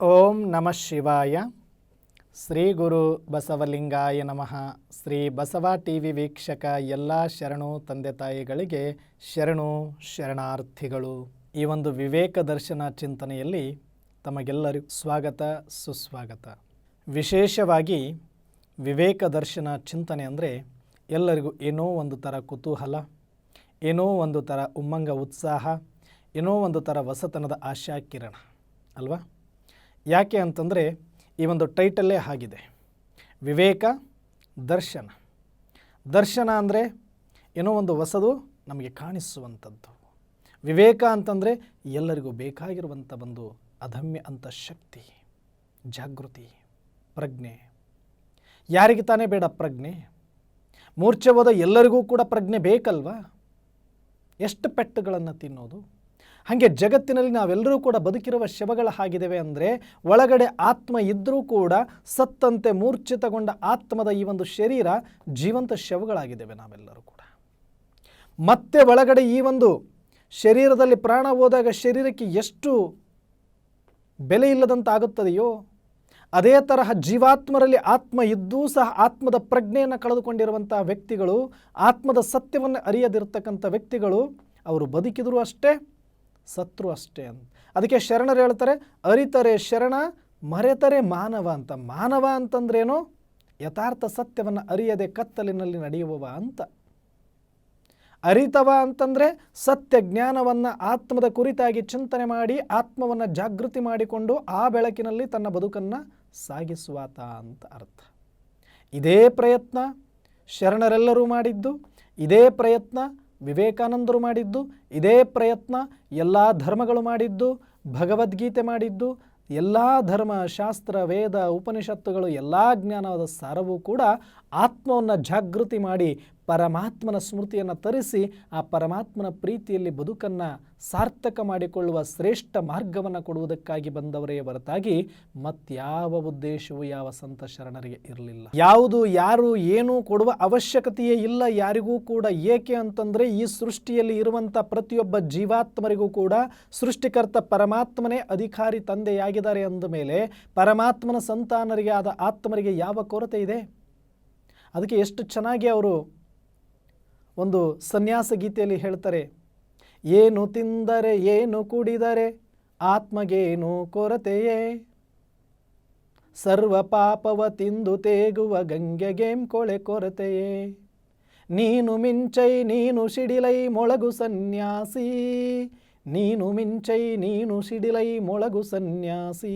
ಓಂ ನಮಃ ಶಿವಾಯ. ಶ್ರೀ ಗುರು ಬಸವಲಿಂಗಾಯ ನಮಃ. ಶ್ರೀ ಬಸವ ಟಿ ವಿ ವೀಕ್ಷಕ ಎಲ್ಲ ಶರಣು ತಂದೆ ತಾಯಿಗಳಿಗೆ ಶರಣು ಶರಣಾರ್ಥಿಗಳು. ಈ ಒಂದು ವಿವೇಕ ದರ್ಶನ ಚಿಂತನೆಯಲ್ಲಿ ತಮಗೆಲ್ಲರಿಗೂ ಸ್ವಾಗತ, ಸುಸ್ವಾಗತ. ವಿಶೇಷವಾಗಿ ವಿವೇಕ ದರ್ಶನ ಚಿಂತನೆ ಅಂದರೆ ಎಲ್ಲರಿಗೂ ಏನೋ ಒಂದು ಥರ ಕುತೂಹಲ, ಏನೋ ಒಂದು ಥರ ಉಮ್ಮಂಗ ಉತ್ಸಾಹ, ಏನೋ ಒಂದು ಥರ ವಸತನದ ಆಶಾ ಕಿರಣ ಅಲ್ವಾ? ಯಾಕೆ ಅಂತಂದರೆ ಈ ಒಂದು ಟೈಟಲ್ಲೇ ಆಗಿದೆ. ವಿವೇಕ, ದರ್ಶನ. ದರ್ಶನ ಅಂದರೆ ಏನೋ ಒಂದು ಹೊಸದು ನಮಗೆ ಕಾಣಿಸುವಂಥದ್ದು. ವಿವೇಕ ಅಂತಂದರೆ ಎಲ್ಲರಿಗೂ ಬೇಕಾಗಿರುವಂಥ ಒಂದು ಅಧಮ್ಯ ಅಂತ ಶಕ್ತಿ, ಜಾಗೃತಿ, ಪ್ರಜ್ಞೆ. ಯಾರಿಗೆ ತಾನೇ ಬೇಡ ಪ್ರಜ್ಞೆ? ಮೂರ್ಛೆ ಹೋದ ಎಲ್ಲರಿಗೂ ಕೂಡ ಪ್ರಜ್ಞೆ ಬೇಕಲ್ವಾ? ಎಷ್ಟು ಪೆಟ್ಟುಗಳನ್ನು ತಿನ್ನೋದು? ಹಾಗೆ ಜಗತ್ತಿನಲ್ಲಿ ನಾವೆಲ್ಲರೂ ಕೂಡ ಬದುಕಿರುವ ಶವಗಳ ಹಾಗಿದ್ದೇವೆ ಅಂದರೆ ಒಳಗಡೆ ಆತ್ಮ ಇದ್ದರೂ ಕೂಡ ಸತ್ತಂತೆ ಮೂರ್ಛಿತಗೊಂಡ ಆತ್ಮದ ಈ ಒಂದು ಶರೀರ ಜೀವಂತ ಶವಗಳಾಗಿದ್ದೇವೆ ನಾವೆಲ್ಲರೂ ಕೂಡ. ಮತ್ತೆ ಒಳಗಡೆ ಈ ಒಂದು ಶರೀರದಲ್ಲಿ ಪ್ರಾಣ ಹೋದಾಗ ಶರೀರಕ್ಕೆ ಎಷ್ಟು ಬೆಲೆ ಇಲ್ಲದಂತಾಗುತ್ತದೆಯೋ, ಅದೇ ತರಹ ಜೀವಾತ್ಮರಲ್ಲಿ ಆತ್ಮ ಇದ್ದೂ ಸಹ ಆತ್ಮದ ಪ್ರಜ್ಞೆಯನ್ನು ಕಳೆದುಕೊಂಡಿರುವಂತಹ ವ್ಯಕ್ತಿಗಳು, ಆತ್ಮದ ಸತ್ಯವನ್ನು ಅರಿಯದಿರ್ತಕ್ಕಂಥ ವ್ಯಕ್ತಿಗಳು, ಅವರು ಬದುಕಿದರೂ ಅಷ್ಟೇ. ಸತ್ರು ಅಷ್ಟೇ ಅಂತ. ಅದಕ್ಕೆ ಶರಣರು ಹೇಳ್ತಾರೆ, ಅರಿತರೆ ಶರಣ, ಮರೆತರೆ ಮಾನವ ಅಂತ. ಮಾನವ ಅಂತಂದ್ರೇನು? ಯಥಾರ್ಥ ಸತ್ಯವನ್ನು ಅರಿಯದೆ ಕತ್ತಲಿನಲ್ಲಿ ನಡೆಯುವವ ಅಂತ. ಅರಿತವ ಅಂತಂದರೆ ಸತ್ಯ ಜ್ಞಾನವನ್ನು ಆತ್ಮದ ಕುರಿತಾಗಿ ಚಿಂತನೆ ಮಾಡಿ, ಆತ್ಮವನ್ನು ಜಾಗೃತಿ ಮಾಡಿಕೊಂಡು ಆ ಬೆಳಕಿನಲ್ಲಿ ತನ್ನ ಬದುಕನ್ನು ಸಾಗಿಸುವಾತ ಅಂತ ಅರ್ಥ. ಇದೇ ಪ್ರಯತ್ನ ಶರಣರೆಲ್ಲರೂ ಮಾಡಿದ್ದು, ಇದೇ ಪ್ರಯತ್ನ ವಿವೇಕಾನಂದರು ಮಾಡಿದ್ದು, ಇದೇ ಪ್ರಯತ್ನ ಎಲ್ಲ ಧರ್ಮಗಳು ಮಾಡಿದ್ದು, ಭಗವದ್ಗೀತೆ ಮಾಡಿದ್ದು, ಎಲ್ಲ ಧರ್ಮ, ಶಾಸ್ತ್ರ, ವೇದ, ಉಪನಿಷತ್ತುಗಳು, ಎಲ್ಲ ಜ್ಞಾನವಾದ ಸಾರವೂ ಕೂಡ ಆತ್ಮವನ್ನು ಜಾಗೃತಿ ಮಾಡಿ ಪರಮಾತ್ಮನ ಸ್ಮೃತಿಯನ್ನು ತರಿಸಿ ಆ ಪರಮಾತ್ಮನ ಪ್ರೀತಿಯಲ್ಲಿ ಬದುಕನ್ನು ಸಾರ್ಥಕ ಮಾಡಿಕೊಳ್ಳುವ ಶ್ರೇಷ್ಠ ಮಾರ್ಗವನ್ನು ಕೊಡುವುದಕ್ಕಾಗಿ ಬಂದವರೇ ಹೊರತಾಗಿ ಮತ್ಯಾವ ಉದ್ದೇಶವೂ ಯಾವ ಸಂತ ಶರಣರಿಗೆ ಇರಲಿಲ್ಲ. ಯಾವುದು ಯಾರು ಏನೂ ಕೊಡುವ ಅವಶ್ಯಕತೆಯೇ ಇಲ್ಲ, ಯಾರಿಗೂ ಕೂಡ ಏಕೆ ಅಂತಂದರೆ ಈ ಸೃಷ್ಟಿಯಲ್ಲಿ ಇರುವಂಥ ಪ್ರತಿಯೊಬ್ಬ ಜೀವಾತ್ಮರಿಗೂ ಕೂಡ ಸೃಷ್ಟಿಕರ್ತ ಪರಮಾತ್ಮನೇ ಅಧಿಕಾರಿ ತಂದೆಯಾಗಿದ್ದಾರೆ ಅಂದ ಮೇಲೆ ಪರಮಾತ್ಮನ ಸಂತಾನರಿಗೆ ಆದ ಆತ್ಮರಿಗೆ ಯಾವ ಕೊರತೆ ಇದೆ? ಅದಕ್ಕೆ ಎಷ್ಟು ಚೆನ್ನಾಗಿ ಅವರು ಒಂದು ಸನ್ಯಾಸ ಗೀತೆಯಲ್ಲಿ ಹೇಳ್ತಾರೆ, ಏನು ತಿಂದರೆ ಏನು ಕುಡಿದರೆ ಆತ್ಮಗೇನು ಕೊರತೆಯೇ? ಸರ್ವ ಪಾಪವ ತಿಂದು ತೇಗುವ ಗಂಗೆಗೇಂ ಕೊಳೆ ಕೊರತೆಯೇ? ನೀನು ಮಿಂಚೈ, ನೀನು ಸಿಡಿಲೈ ಮೊಳಗು ಸನ್ಯಾಸಿ. ನೀನು ಮಿಂಚೈ, ನೀನು ಸಿಡಿಲೈ ಮೊಳಗು ಸನ್ಯಾಸಿ.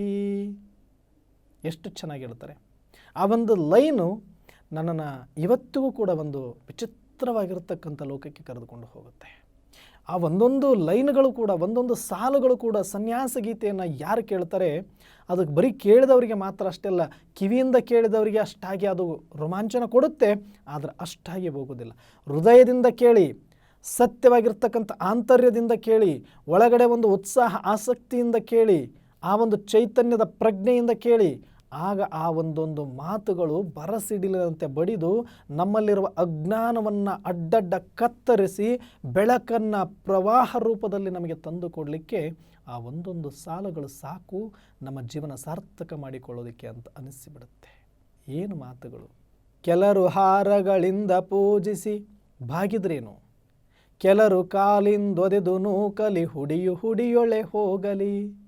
ಎಷ್ಟು ಚೆನ್ನಾಗಿ ಹೇಳ್ತಾರೆ. ಆ ಒಂದು ಲೈನು ನನ್ನನ್ನು ಇವತ್ತಿಗೂ ಕೂಡ ಒಂದು ವಿಚಿತ್ರವಾಗಿರತಕ್ಕಂಥ ಲೋಕಕ್ಕೆ ಕರೆದುಕೊಂಡು ಹೋಗುತ್ತೆ. ಆ ಒಂದೊಂದು ಲೈನ್ಗಳು ಕೂಡ, ಒಂದೊಂದು ಸಾಲುಗಳು ಕೂಡ ಸನ್ಯಾಸ ಗೀತೆಯನ್ನು ಯಾರು ಕೇಳ್ತಾರೆ? ಅದಕ್ಕೆ ಬರೀ ಕೇಳಿದವರಿಗೆ ಮಾತ್ರ ಅಷ್ಟೆಲ್ಲ ಕಿವಿಯಿಂದ ಕೇಳಿದವರಿಗೆ ಅಷ್ಟಾಗಿ ಅದು ರೋಮಾಂಚನ ಕೊಡುತ್ತೆ, ಆದರೆ ಅಷ್ಟಾಗಿ ಹೋಗೋದಿಲ್ಲ ಹೃದಯದಿಂದ ಕೇಳಿ, ಸತ್ಯವಾಗಿರ್ತಕ್ಕಂಥ ಆಂತರ್ಯದಿಂದ ಕೇಳಿ, ಒಳಗಡೆ ಒಂದು ಉತ್ಸಾಹ, ಆಸಕ್ತಿಯಿಂದ ಕೇಳಿ, ಆ ಒಂದು ಚೈತನ್ಯದ ಪ್ರಜ್ಞೆಯಿಂದ ಕೇಳಿ ಆಗ ಆ ಒಂದೊಂದು ಮಾತುಗಳು ಬರಸಿಡಿಲಂತೆ ಬಡಿದು ನಮ್ಮಲ್ಲಿರುವ ಅಜ್ಞಾನವನ್ನು ಅಡ್ಡಡ್ಡ ಕತ್ತರಿಸಿ ಬೆಳಕನ್ನು ಪ್ರವಾಹ ರೂಪದಲ್ಲಿ ನಮಗೆ ತಂದು ಕೊಡಲಿಕ್ಕೆ ಆ ಒಂದೊಂದು ಸಾಲುಗಳು ಸಾಕು, ನಮ್ಮ ಜೀವನ ಸಾರ್ಥಕ ಮಾಡಿಕೊಳ್ಳೋದಕ್ಕೆ ಅಂತ ಅನಿಸಿಬಿಡುತ್ತೆ. ಏನು ಮಾತುಗಳು? ಕೆಲರು ಹಾರಗಳಿಂದ ಪೂಜಿಸಿ, ಬಾಗಿದ್ರೇನು? ಕೆಲರು ಕಾಲಿಂದೊದೆದು ನೂಕಲಿ, ಹುಡಿಯು ಹುಡಿಯೊಳೆ ಹೋಗಲಿ.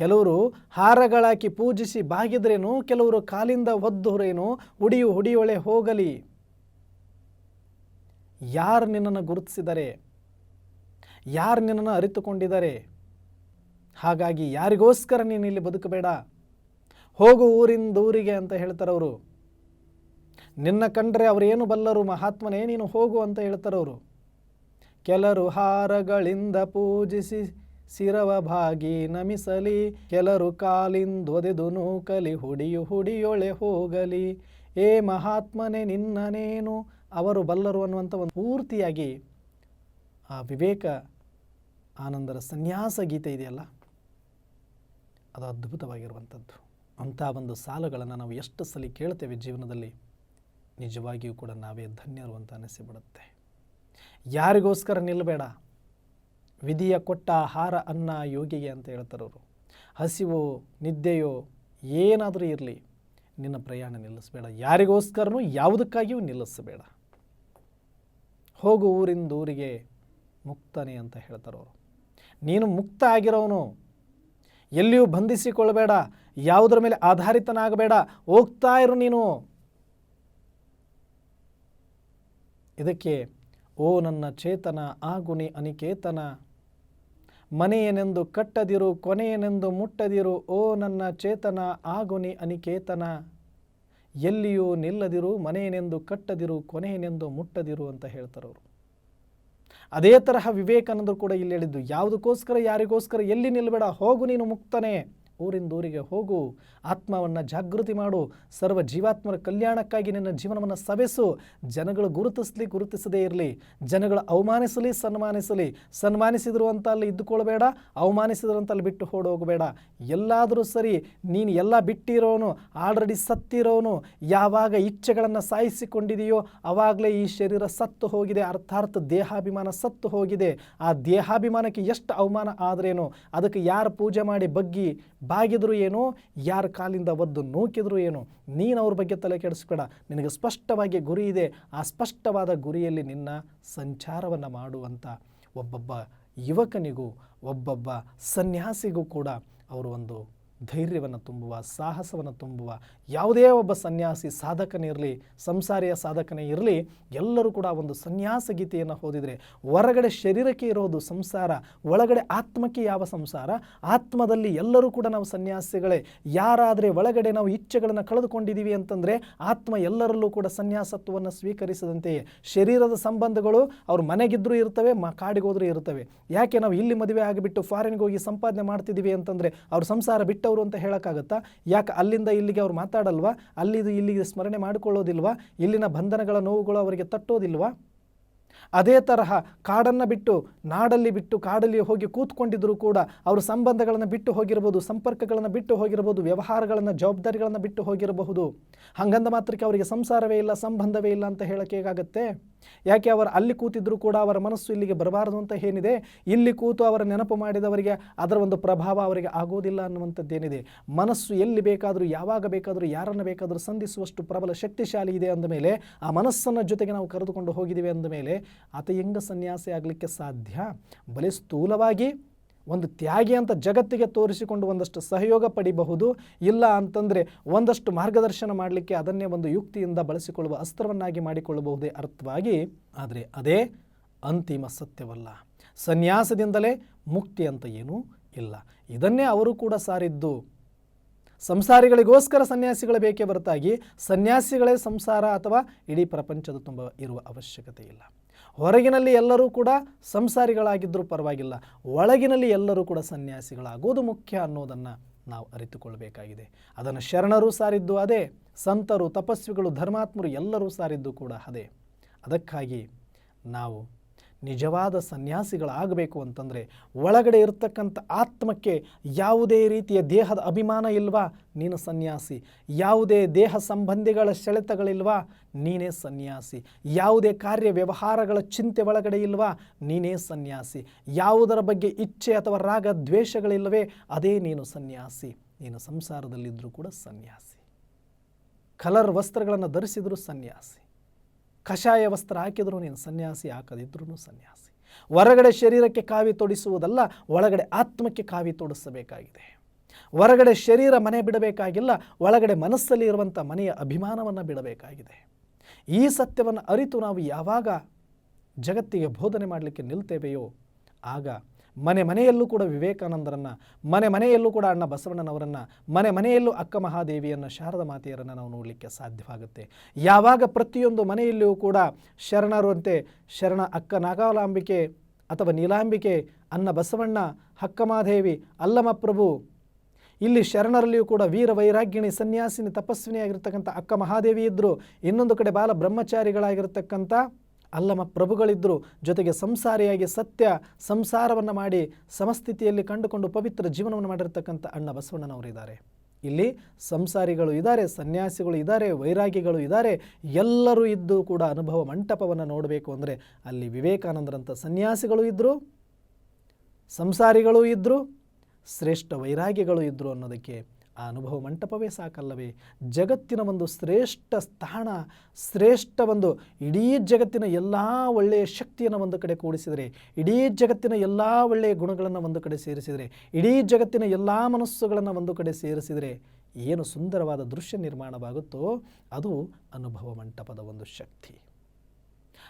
ಕೆಲವರು ಹಾರಗಳಾಕಿ ಪೂಜಿಸಿ ಬಾಗಿದ್ರೇನು, ಕೆಲವರು ಕಾಲಿಂದ ಒದ್ದುರೇನು, ಉಡಿಯು ಹುಡಿಯೊಳೆ ಹೋಗಲಿ. ಯಾರು ನಿನ್ನನ್ನು ಗುರುತಿಸಿದರೆ? ಯಾರು ನಿನ್ನನ್ನು ಅರಿತುಕೊಂಡಿದ್ದಾರೆ ಹಾಗಾಗಿ ಯಾರಿಗೋಸ್ಕರ ನೀನು ಇಲ್ಲಿ ಬದುಕಬೇಡ. ಹೋಗು ಊರಿಂದ ಊರಿಗೆ ಅಂತ ಹೇಳ್ತಾರವರು ನಿನ್ನ ಕಂಡ್ರೆ ಅವರೇನು ಬಲ್ಲರು ಮಹಾತ್ಮನೇ, ನೀನು ಹೋಗು ಅಂತ ಹೇಳ್ತಾರವರು ಕೆಲರು ಹಾರಗಳಿಂದ ಪೂಜಿಸಿ ಸಿರವ ಭಾಗಿ ನಮಿಸಲಿ, ಕೆಲರು ಕಾಲಿಂದೊದೆದು ನೂಕಲಿ, ಹುಡಿಯು ಹುಡಿಯೊಳೆ ಹೋಗಲಿ. ಏ ಮಹಾತ್ಮನೆ ನಿನ್ನನೇನು ಅವರು ಬಲ್ಲರು ಅನ್ನುವಂಥ ಒಂದು ಪೂರ್ತಿಯಾಗಿ ಆ ವಿವೇಕ ಆನಂದರ ಸನ್ಯಾಸ ಗೀತೆ ಇದೆಯಲ್ಲ? ಅದು ಅದ್ಭುತವಾಗಿರುವಂಥದ್ದು. ಅಂಥ ಒಂದು ಸಾಲುಗಳನ್ನು ನಾವು ಎಷ್ಟು ಸಲ ಕೇಳ್ತೇವೆ ಜೀವನದಲ್ಲಿ, ನಿಜವಾಗಿಯೂ ಕೂಡ ನಾವೇ ಧನ್ಯರು ಅಂತ ಅನಿಸಿಬಿಡುತ್ತೆ. ಯಾರಿಗೋಸ್ಕರ ನಿಲ್ಲಬೇಡ. ವಿಧಿಯ ಕೊಟ್ಟ ಆಹಾರ ಅನ್ನ ಯೋಗಿಗೆ ಅಂತ ಹೇಳ್ತಾರೆ ಅವರು. ಹಸಿವೋ, ನಿದ್ದೆಯೋ, ಏನಾದರೂ ಇರಲಿ, ನಿನ್ನ ಪ್ರಯಾಣ ನಿಲ್ಲಿಸಬೇಡ. ಯಾರಿಗೋಸ್ಕರನೂ ಯಾವುದಕ್ಕಾಗಿಯೂ ನಿಲ್ಲಿಸಬೇಡ. ಹೋಗು ಊರಿಂದ ಊರಿಗೆ ಮುಕ್ತನೇ ಅಂತ ಹೇಳ್ತಾರವರು ನೀನು ಮುಕ್ತ ಆಗಿರೋನು. ಎಲ್ಲಿಯೂ ಬಂಧಿಸಿಕೊಳ್ಳಬೇಡ. ಯಾವುದರ ಮೇಲೆ ಆಧಾರಿತನಾಗಬೇಡ. ಹೋಗ್ತಾ ಇರು ನೀನು. ಇದಕ್ಕೆ, ಓ ನನ್ನ ಚೇತನ ಆಗುನಿ ಅನಿಕೇತನ ಮನೆಯನೆಂದು ಕಟ್ಟದಿರು, ಕೊನೆಯನೆಂದು ಮುಟ್ಟದಿರು, ಓ ನನ್ನ ಚೇತನ, ಆಗುನಿ ಅನಿಕೇತನ. ಎಲ್ಲಿಯೂ ನಿಲ್ಲದಿರು, ಮನೆಯನೆಂದು ಕಟ್ಟದಿರು, ಕೊನೆಯನೆಂದು ಮುಟ್ಟದಿರು ಅಂತ ಹೇಳ್ತಾರವರು ಅದೇ ತರಹ ವಿವೇಕಾನಂದರು ಕೂಡ ಇಲ್ಲಿ ಹೇಳಿದ್ದು, ಯಾವುದಕ್ಕೋಸ್ಕರ, ಯಾರಿಗೋಸ್ಕರ, ಎಲ್ಲಿ ನಿಲ್ಲಬೇಡ, ಹೋಗು ನೀನು ಮುಕ್ತನೇ. ಊರಿಂದ ಊರಿಗೆ ಹೋಗು, ಆತ್ಮವನ್ನು ಜಾಗೃತಿ ಮಾಡು, ಸರ್ವ ಜೀವಾತ್ಮರ ಕಲ್ಯಾಣಕ್ಕಾಗಿ ನಿನ್ನ ಜೀವನವನ್ನು ಸವೆಸು. ಜನಗಳು ಗುರುತಿಸಲಿ, ಗುರುತಿಸದೇ ಇರಲಿ. ಜನಗಳು ಅವಮಾನಿಸಲಿ, ಸನ್ಮಾನಿಸಲಿ. ಸನ್ಮಾನಿಸಿದ್ರು ಅಂತ ಅಲ್ಲಿ ಇದ್ದುಕೊಳ್ಬೇಡ ಅವಮಾನಿಸಿದ್ರು ಅಂತ ಅಲ್ಲಿ ಬಿಟ್ಟು ಹೋಗಬೇಡ ಎಲ್ಲಾದರೂ ಸರಿ, ನೀನು ಎಲ್ಲ ಬಿಟ್ಟಿರೋನು ಆಲ್ರೆಡಿ ಸತ್ತಿರೋನು, ಯಾವಾಗ ಇಚ್ಛೆಗಳನ್ನು ಸಾಯಿಸಿಕೊಂಡಿದೆಯೋ ಆವಾಗಲೇ ಈ ಶರೀರ ಸತ್ತು ಹೋಗಿದೆ, ಅರ್ಥಾರ್ಥ ದೇಹಾಭಿಮಾನ ಸತ್ತು ಹೋಗಿದೆ. ಆ ದೇಹಾಭಿಮಾನಕ್ಕೆ ಎಷ್ಟು ಅವಮಾನ ಆದ್ರೇನು? ಅದಕ್ಕೆ ಯಾರು ಪೂಜೆ ಮಾಡಿ ಬಗ್ಗಿ ಬಾಗಿದ್ರು ಏನು, ಯಾರ ಕಾಲಿಂದ ಒದ್ದು ನೂಕಿದ್ರು ಏನು, ನೀನು ಅವ್ರ ಬಗ್ಗೆ ತಲೆ ಕೆಡಿಸ್ಬೇಡ. ನಿನಗೆ ಸ್ಪಷ್ಟವಾಗಿ ಗುರಿ ಇದೆ. ಆ ಸ್ಪಷ್ಟವಾದ ಗುರಿಯಲ್ಲಿ ನಿನ್ನ ಸಂಚಾರವನ್ನು ಮಾಡುವಂಥ ಒಬ್ಬೊಬ್ಬ ಯುವಕನಿಗೂ, ಒಬ್ಬೊಬ್ಬ ಸನ್ಯಾಸಿಗೂ ಕೂಡ ಅವರು ಒಂದು ಧೈರ್ಯವನ್ನು ತುಂಬುವ, ಸಾಹಸವನ್ನು ತುಂಬುವ, ಯಾವುದೇ ಒಬ್ಬ ಸನ್ಯಾಸಿ ಸಾಧಕನಿರಲಿ ಸಂಸಾರಿಯ ಸಾಧಕನೇ ಇರಲಿ, ಎಲ್ಲರೂ ಕೂಡ ಒಂದು ಸನ್ಯಾಸ ಗೀತೆಯನ್ನು ಓದಿದರೆ ಹೊರಗಡೆ ಶರೀರಕ್ಕೆ ಇರೋದು ಸಂಸಾರ, ಒಳಗಡೆ ಆತ್ಮಕ್ಕೆ ಯಾವ ಸಂಸಾರ? ಆತ್ಮದಲ್ಲಿ ಎಲ್ಲರೂ ಕೂಡ ನಾವು ಸನ್ಯಾಸಿಗಳೇ. ಯಾರಾದರೆ ಒಳಗಡೆ ನಾವು ಇಚ್ಛೆಗಳನ್ನು ಕಳೆದುಕೊಂಡಿದ್ದೀವಿ ಅಂತಂದರೆ ಆತ್ಮ ಎಲ್ಲರಲ್ಲೂ ಕೂಡ ಸನ್ಯಾಸತ್ವವನ್ನು ಸ್ವೀಕರಿಸದಂತೆಯೇ. ಶರೀರದ ಸಂಬಂಧಗಳು ಅವ್ರ ಮನೆಗಿದ್ದರೂ ಇರ್ತವೆ, ಮ ಕಾಡಿಗೋದ್ರೂ ಇರ್ತವೆ. ಯಾಕೆ ನಾವು ಇಲ್ಲಿ ಮದುವೆ ಆಗಿಬಿಟ್ಟು ಫಾರಿನ್ಗೆ ಹೋಗಿ ಸಂಪಾದನೆ ಮಾಡ್ತಿದ್ದೀವಿ ಅಂತಂದರೆ ಅವ್ರ ಸಂಸಾರ ಬಿಟ್ಟವರು ಅಂತ ಹೇಳೋಕ್ಕಾಗತ್ತಾ? ಯಾಕೆ ಅಲ್ಲಿಂದ ಇಲ್ಲಿಗೆ ಅವ್ರು ಮಾತಾಡಲ್ವಾ? ಅಲ್ಲಿದು ಇಲ್ಲಿಗೆ ಸ್ಮರಣೆ ಮಾಡಿಕೊಳ್ಳೋದಿಲ್ವಾ? ಇಲ್ಲಿನ ಬಂಧನಗಳ ನೋವುಗಳು ಅವರಿಗೆ ತಟ್ಟೋದಿಲ್ವಾ? ಅದೇ ತರಹ ಕಾಡನ್ನು ಬಿಟ್ಟು ನಾಡಲ್ಲಿ ಬಿಟ್ಟು ಕಾಡಲ್ಲಿ ಹೋಗಿ ಕೂತ್ಕೊಂಡಿದ್ದರೂ ಕೂಡ ಅವರು ಸಂಬಂಧಗಳನ್ನು ಬಿಟ್ಟು ಹೋಗಿರಬಹುದು ಸಂಪರ್ಕಗಳನ್ನು ಬಿಟ್ಟು ಹೋಗಿರಬಹುದು ವ್ಯವಹಾರಗಳನ್ನು, ಜವಾಬ್ದಾರಿಗಳನ್ನು ಬಿಟ್ಟು ಹೋಗಿರಬಹುದು. ಹಾಗಂದ ಮಾತ್ರಕ್ಕೆ ಅವರಿಗೆ ಸಂಸಾರವೇ ಇಲ್ಲ, ಸಂಬಂಧವೇ ಇಲ್ಲ ಅಂತ ಹೇಳಕ್ಕೆ ಹೇಗಾಗುತ್ತೆ? ಯಾಕೆ ಅವರು ಅಲ್ಲಿ ಕೂತಿದ್ದರೂ ಕೂಡ ಅವರ ಮನಸ್ಸು ಇಲ್ಲಿಗೆ ಬರಬಾರದು ಅಂತ ಏನಿದೆ? ಇಲ್ಲಿ ಕೂತು ಅವರ ನೆನಪು ಮಾಡಿದವರಿಗೆ ಅದರ ಒಂದು ಪ್ರಭಾವ ಅವರಿಗೆ ಆಗೋದಿಲ್ಲ ಅನ್ನುವಂಥದ್ದೇನಿದೆ? ಮನಸ್ಸು ಎಲ್ಲಿ ಬೇಕಾದರೂ, ಯಾವಾಗ ಬೇಕಾದರೂ, ಯಾರನ್ನು ಬೇಕಾದರೂ ಸಂಧಿಸುವಷ್ಟು ಪ್ರಬಲ ಶಕ್ತಿಶಾಲಿ ಇದೆ ಅಂದಮೇಲೆ ಆ ಮನಸ್ಸನ್ನು ಜೊತೆಗೆ ನಾವು ಕರೆದುಕೊಂಡು ಹೋಗಿದ್ದೀವಿ ಅಂದ ಮೇಲೆ ಆತ ಹೆಂಗ ಸನ್ಯಾಸಿ ಆಗಲಿಕ್ಕೆ ಸಾಧ್ಯ? ಬಲಿ ಸ್ಥೂಲವಾಗಿ ಒಂದು ತ್ಯಾಗಿ ಅಂತ ಜಗತ್ತಿಗೆ ತೋರಿಸಿಕೊಂಡು ಒಂದಷ್ಟು ಸಹಯೋಗ ಪಡಿಬಹುದು. ಇಲ್ಲ ಅಂತಂದರೆ ಒಂದಷ್ಟು ಮಾರ್ಗದರ್ಶನ ಮಾಡಲಿಕ್ಕೆ ಅದನ್ನೇ ಒಂದು ಯುಕ್ತಿಯಿಂದ ಬಳಸಿಕೊಳ್ಳುವ ಅಸ್ತ್ರವನ್ನಾಗಿ ಮಾಡಿಕೊಳ್ಳಬಹುದೇ ಅರ್ಥವಾಗಿ? ಆದರೆ ಅದೇ ಅಂತಿಮ ಸತ್ಯವಲ್ಲ. ಸನ್ಯಾಸದಿಂದಲೇ ಮುಕ್ತಿ ಅಂತ ಏನೂ ಇಲ್ಲ. ಇದನ್ನೇ ಅವರು ಕೂಡ ಸಾರಿದ್ದು. ಸಂಸಾರಿಗಳಿಗೋಸ್ಕರ ಸನ್ಯಾಸಿಗಳು ಬೇಕೇ ಹೊರತಾಗಿ ಸನ್ಯಾಸಿಗಳೇ ಸಂಸಾರ ಅಥವಾ ಇಡೀ ಪ್ರಪಂಚದ ತುಂಬ ಇರುವ ಅವಶ್ಯಕತೆ ಇಲ್ಲ. ಹೊರಗಿನಲ್ಲಿ ಎಲ್ಲರೂ ಕೂಡ ಸಂಸಾರಿಗಳಾಗಿದ್ದರೂ ಪರವಾಗಿಲ್ಲ, ಒಳಗಿನಲ್ಲಿ ಎಲ್ಲರೂ ಕೂಡ ಸನ್ಯಾಸಿಗಳಾಗೋದು ಮುಖ್ಯ ಅನ್ನೋದನ್ನು ನಾವು ಅರಿತುಕೊಳ್ಳಬೇಕಾಗಿದೆ ಅದನ್ನು ಶರಣರು ಸಾರಿದ್ದು ಅದೇ, ಸಂತರು, ತಪಸ್ವಿಗಳು, ಧರ್ಮಾತ್ಮರು ಎಲ್ಲರೂ ಸಾರಿದ್ದು ಕೂಡ ಅದೇ. ಅದಕ್ಕಾಗಿ ನಾವು ನಿಜವಾದ ಸನ್ಯಾಸಿಗಳಾಗಬೇಕು ಅಂತಂದರೆ ಒಳಗಡೆ ಇರತಕ್ಕಂಥ ಆತ್ಮಕ್ಕೆ ಯಾವುದೇ ರೀತಿಯ ದೇಹದ ಅಭಿಮಾನ ಇಲ್ವಾ? ನೀನು ಸನ್ಯಾಸಿ. ಯಾವುದೇ ದೇಹ ಸಂಬಂಧಿಗಳ ಸೆಳೆತಗಳಿಲ್ವಾ? ನೀನೇ ಸನ್ಯಾಸಿ. ಯಾವುದೇ ಕಾರ್ಯ ವ್ಯವಹಾರಗಳ ಚಿಂತೆ ಒಳಗಡೆ ಇಲ್ವಾ? ನೀನೇ ಸನ್ಯಾಸಿ. ಯಾವುದರ ಬಗ್ಗೆ ಇಚ್ಛೆ ಅಥವಾ ರಾಗ ದ್ವೇಷಗಳಿಲ್ಲವೇ? ಅದೇ ನೀನು ಸನ್ಯಾಸಿ. ನೀನು ಸಂಸಾರದಲ್ಲಿದ್ದರೂ ಕೂಡ ಸನ್ಯಾಸಿ. ಕಲರ್ ವಸ್ತ್ರಗಳನ್ನು ಧರಿಸಿದರೂ ಸನ್ಯಾಸಿ. ಕಷಾಯ ವಸ್ತ್ರ ಹಾಕಿದ್ರು ನೀನು ಸನ್ಯಾಸಿ ಹಾಕದಿದ್ರೂ ಸನ್ಯಾಸಿ. ಹೊರಗಡೆ ಶರೀರಕ್ಕೆ ಕಾವಿ ತೊಡಿಸುವುದಲ್ಲ, ಒಳಗಡೆ ಆತ್ಮಕ್ಕೆ ಕಾವಿ ತೊಡಿಸಬೇಕಾಗಿದೆ. ಹೊರಗಡೆ ಶರೀರ ಮನೆ ಬಿಡಬೇಕಾಗಿಲ್ಲ, ಒಳಗಡೆ ಮನಸ್ಸಲ್ಲಿ ಇರುವಂಥ ಮನೆಯ ಅಭಿಮಾನವನ್ನು ಬಿಡಬೇಕಾಗಿದೆ. ಈ ಸತ್ಯವನ್ನು ಅರಿತು ನಾವು ಯಾವಾಗ ಜಗತ್ತಿಗೆ ಬೋಧನೆ ಮಾಡಲಿಕ್ಕೆ ನಿಲ್ತೇವೆಯೋ, ಆಗ ಮನೆ ಮನೆಯಲ್ಲೂ ಕೂಡ ವಿವೇಕಾನಂದರನ್ನು, ಮನೆ ಮನೆಯಲ್ಲೂ ಕೂಡ ಅಣ್ಣ ಬಸವಣ್ಣನವರನ್ನು, ಮನೆ ಮನೆಯಲ್ಲೂ ಅಕ್ಕ ಮಹಾದೇವಿಯನ್ನು ಶಾರದ ಮಾತೆಯರನ್ನು ನಾವು ನೋಡಲಿಕ್ಕೆ ಸಾಧ್ಯವಾಗುತ್ತೆ. ಯಾವಾಗ ಪ್ರತಿಯೊಂದು ಮನೆಯಲ್ಲಿಯೂ ಕೂಡ ಶರಣರು ಅಂತೆ ಶರಣ ಅಕ್ಕ ನಾಗಾಲಾಂಬಿಕೆ ಅಥವಾ ನೀಲಾಂಬಿಕೆ ಅನ್ನ ಬಸವಣ್ಣ ಹಕ್ಕಮಾದೇವಿ ಅಲ್ಲಮ ಪ್ರಭು, ಇಲ್ಲಿ ಶರಣರಲ್ಲಿಯೂ ಕೂಡ ವೀರ ವೈರಾಗ್ಯಣಿ ಸನ್ಯಾಸಿನಿ ತಪಸ್ವಿನಿಯಾಗಿರ್ತಕ್ಕಂಥ ಅಕ್ಕ ಮಹಾದೇವಿ ಇದ್ದರು ಇನ್ನೊಂದು ಕಡೆ ಬಾಲ ಬ್ರಹ್ಮಚಾರಿಗಳಾಗಿರ್ತಕ್ಕಂಥ ಅಲ್ಲಮ ಪ್ರಭುಗಳಿದ್ದರು ಜೊತೆಗೆ ಸಂಸಾರಿಯಾಗಿ ಸತ್ಯ ಸಂಸಾರವನ್ನು ಮಾಡಿ ಸಮಸ್ಥಿತಿಯಲ್ಲಿ ಕಂಡುಕೊಂಡು ಪವಿತ್ರ ಜೀವನವನ್ನು ಮಾಡಿರ್ತಕ್ಕಂಥ ಅಣ್ಣ ಬಸವಣ್ಣನವರಿದ್ದಾರೆ. ಇಲ್ಲಿ ಸಂಸಾರಿಗಳು ಇದ್ದಾರೆ, ಸನ್ಯಾಸಿಗಳು ಇದ್ದಾರೆ, ವೈರಾಗಿಗಳು ಇದ್ದಾರೆ, ಎಲ್ಲರೂ ಇದ್ದು ಕೂಡ ಅನುಭವ ಮಂಟಪವನ್ನು ನೋಡಬೇಕು ಅಂದರೆ ಅಲ್ಲಿ ವಿವೇಕಾನಂದರಂಥ ಸನ್ಯಾಸಿಗಳು ಇದ್ದರು ಸಂಸಾರಿಗಳೂ ಇದ್ದರು ಶ್ರೇಷ್ಠ ವೈರಾಗಿಗಳು ಇದ್ದರು ಅನ್ನೋದಕ್ಕೆ ಆ ಅನುಭವ ಮಂಟಪವೇ ಸಾಕಲ್ಲವೇ? ಜಗತ್ತಿನ ಒಂದು ಶ್ರೇಷ್ಠ ಸ್ಥಾನ, ಶ್ರೇಷ್ಠ ಒಂದು ಇಡೀ ಜಗತ್ತಿನ ಎಲ್ಲ ಒಳ್ಳೆಯ ಶಕ್ತಿಯನ್ನು ಒಂದು ಕಡೆ ಕೂಡಿಸಿದರೆ, ಇಡೀ ಜಗತ್ತಿನ ಎಲ್ಲ ಒಳ್ಳೆಯ ಗುಣಗಳನ್ನು ಒಂದು ಕಡೆ ಸೇರಿಸಿದರೆ, ಇಡೀ ಜಗತ್ತಿನ ಎಲ್ಲ ಮನಸ್ಸುಗಳನ್ನು ಒಂದು ಕಡೆ ಸೇರಿಸಿದರೆ ಏನು ಸುಂದರವಾದ ದೃಶ್ಯ ನಿರ್ಮಾಣವಾಗುತ್ತೋ ಅದು ಅನುಭವ ಮಂಟಪದ ಒಂದು ಶಕ್ತಿ.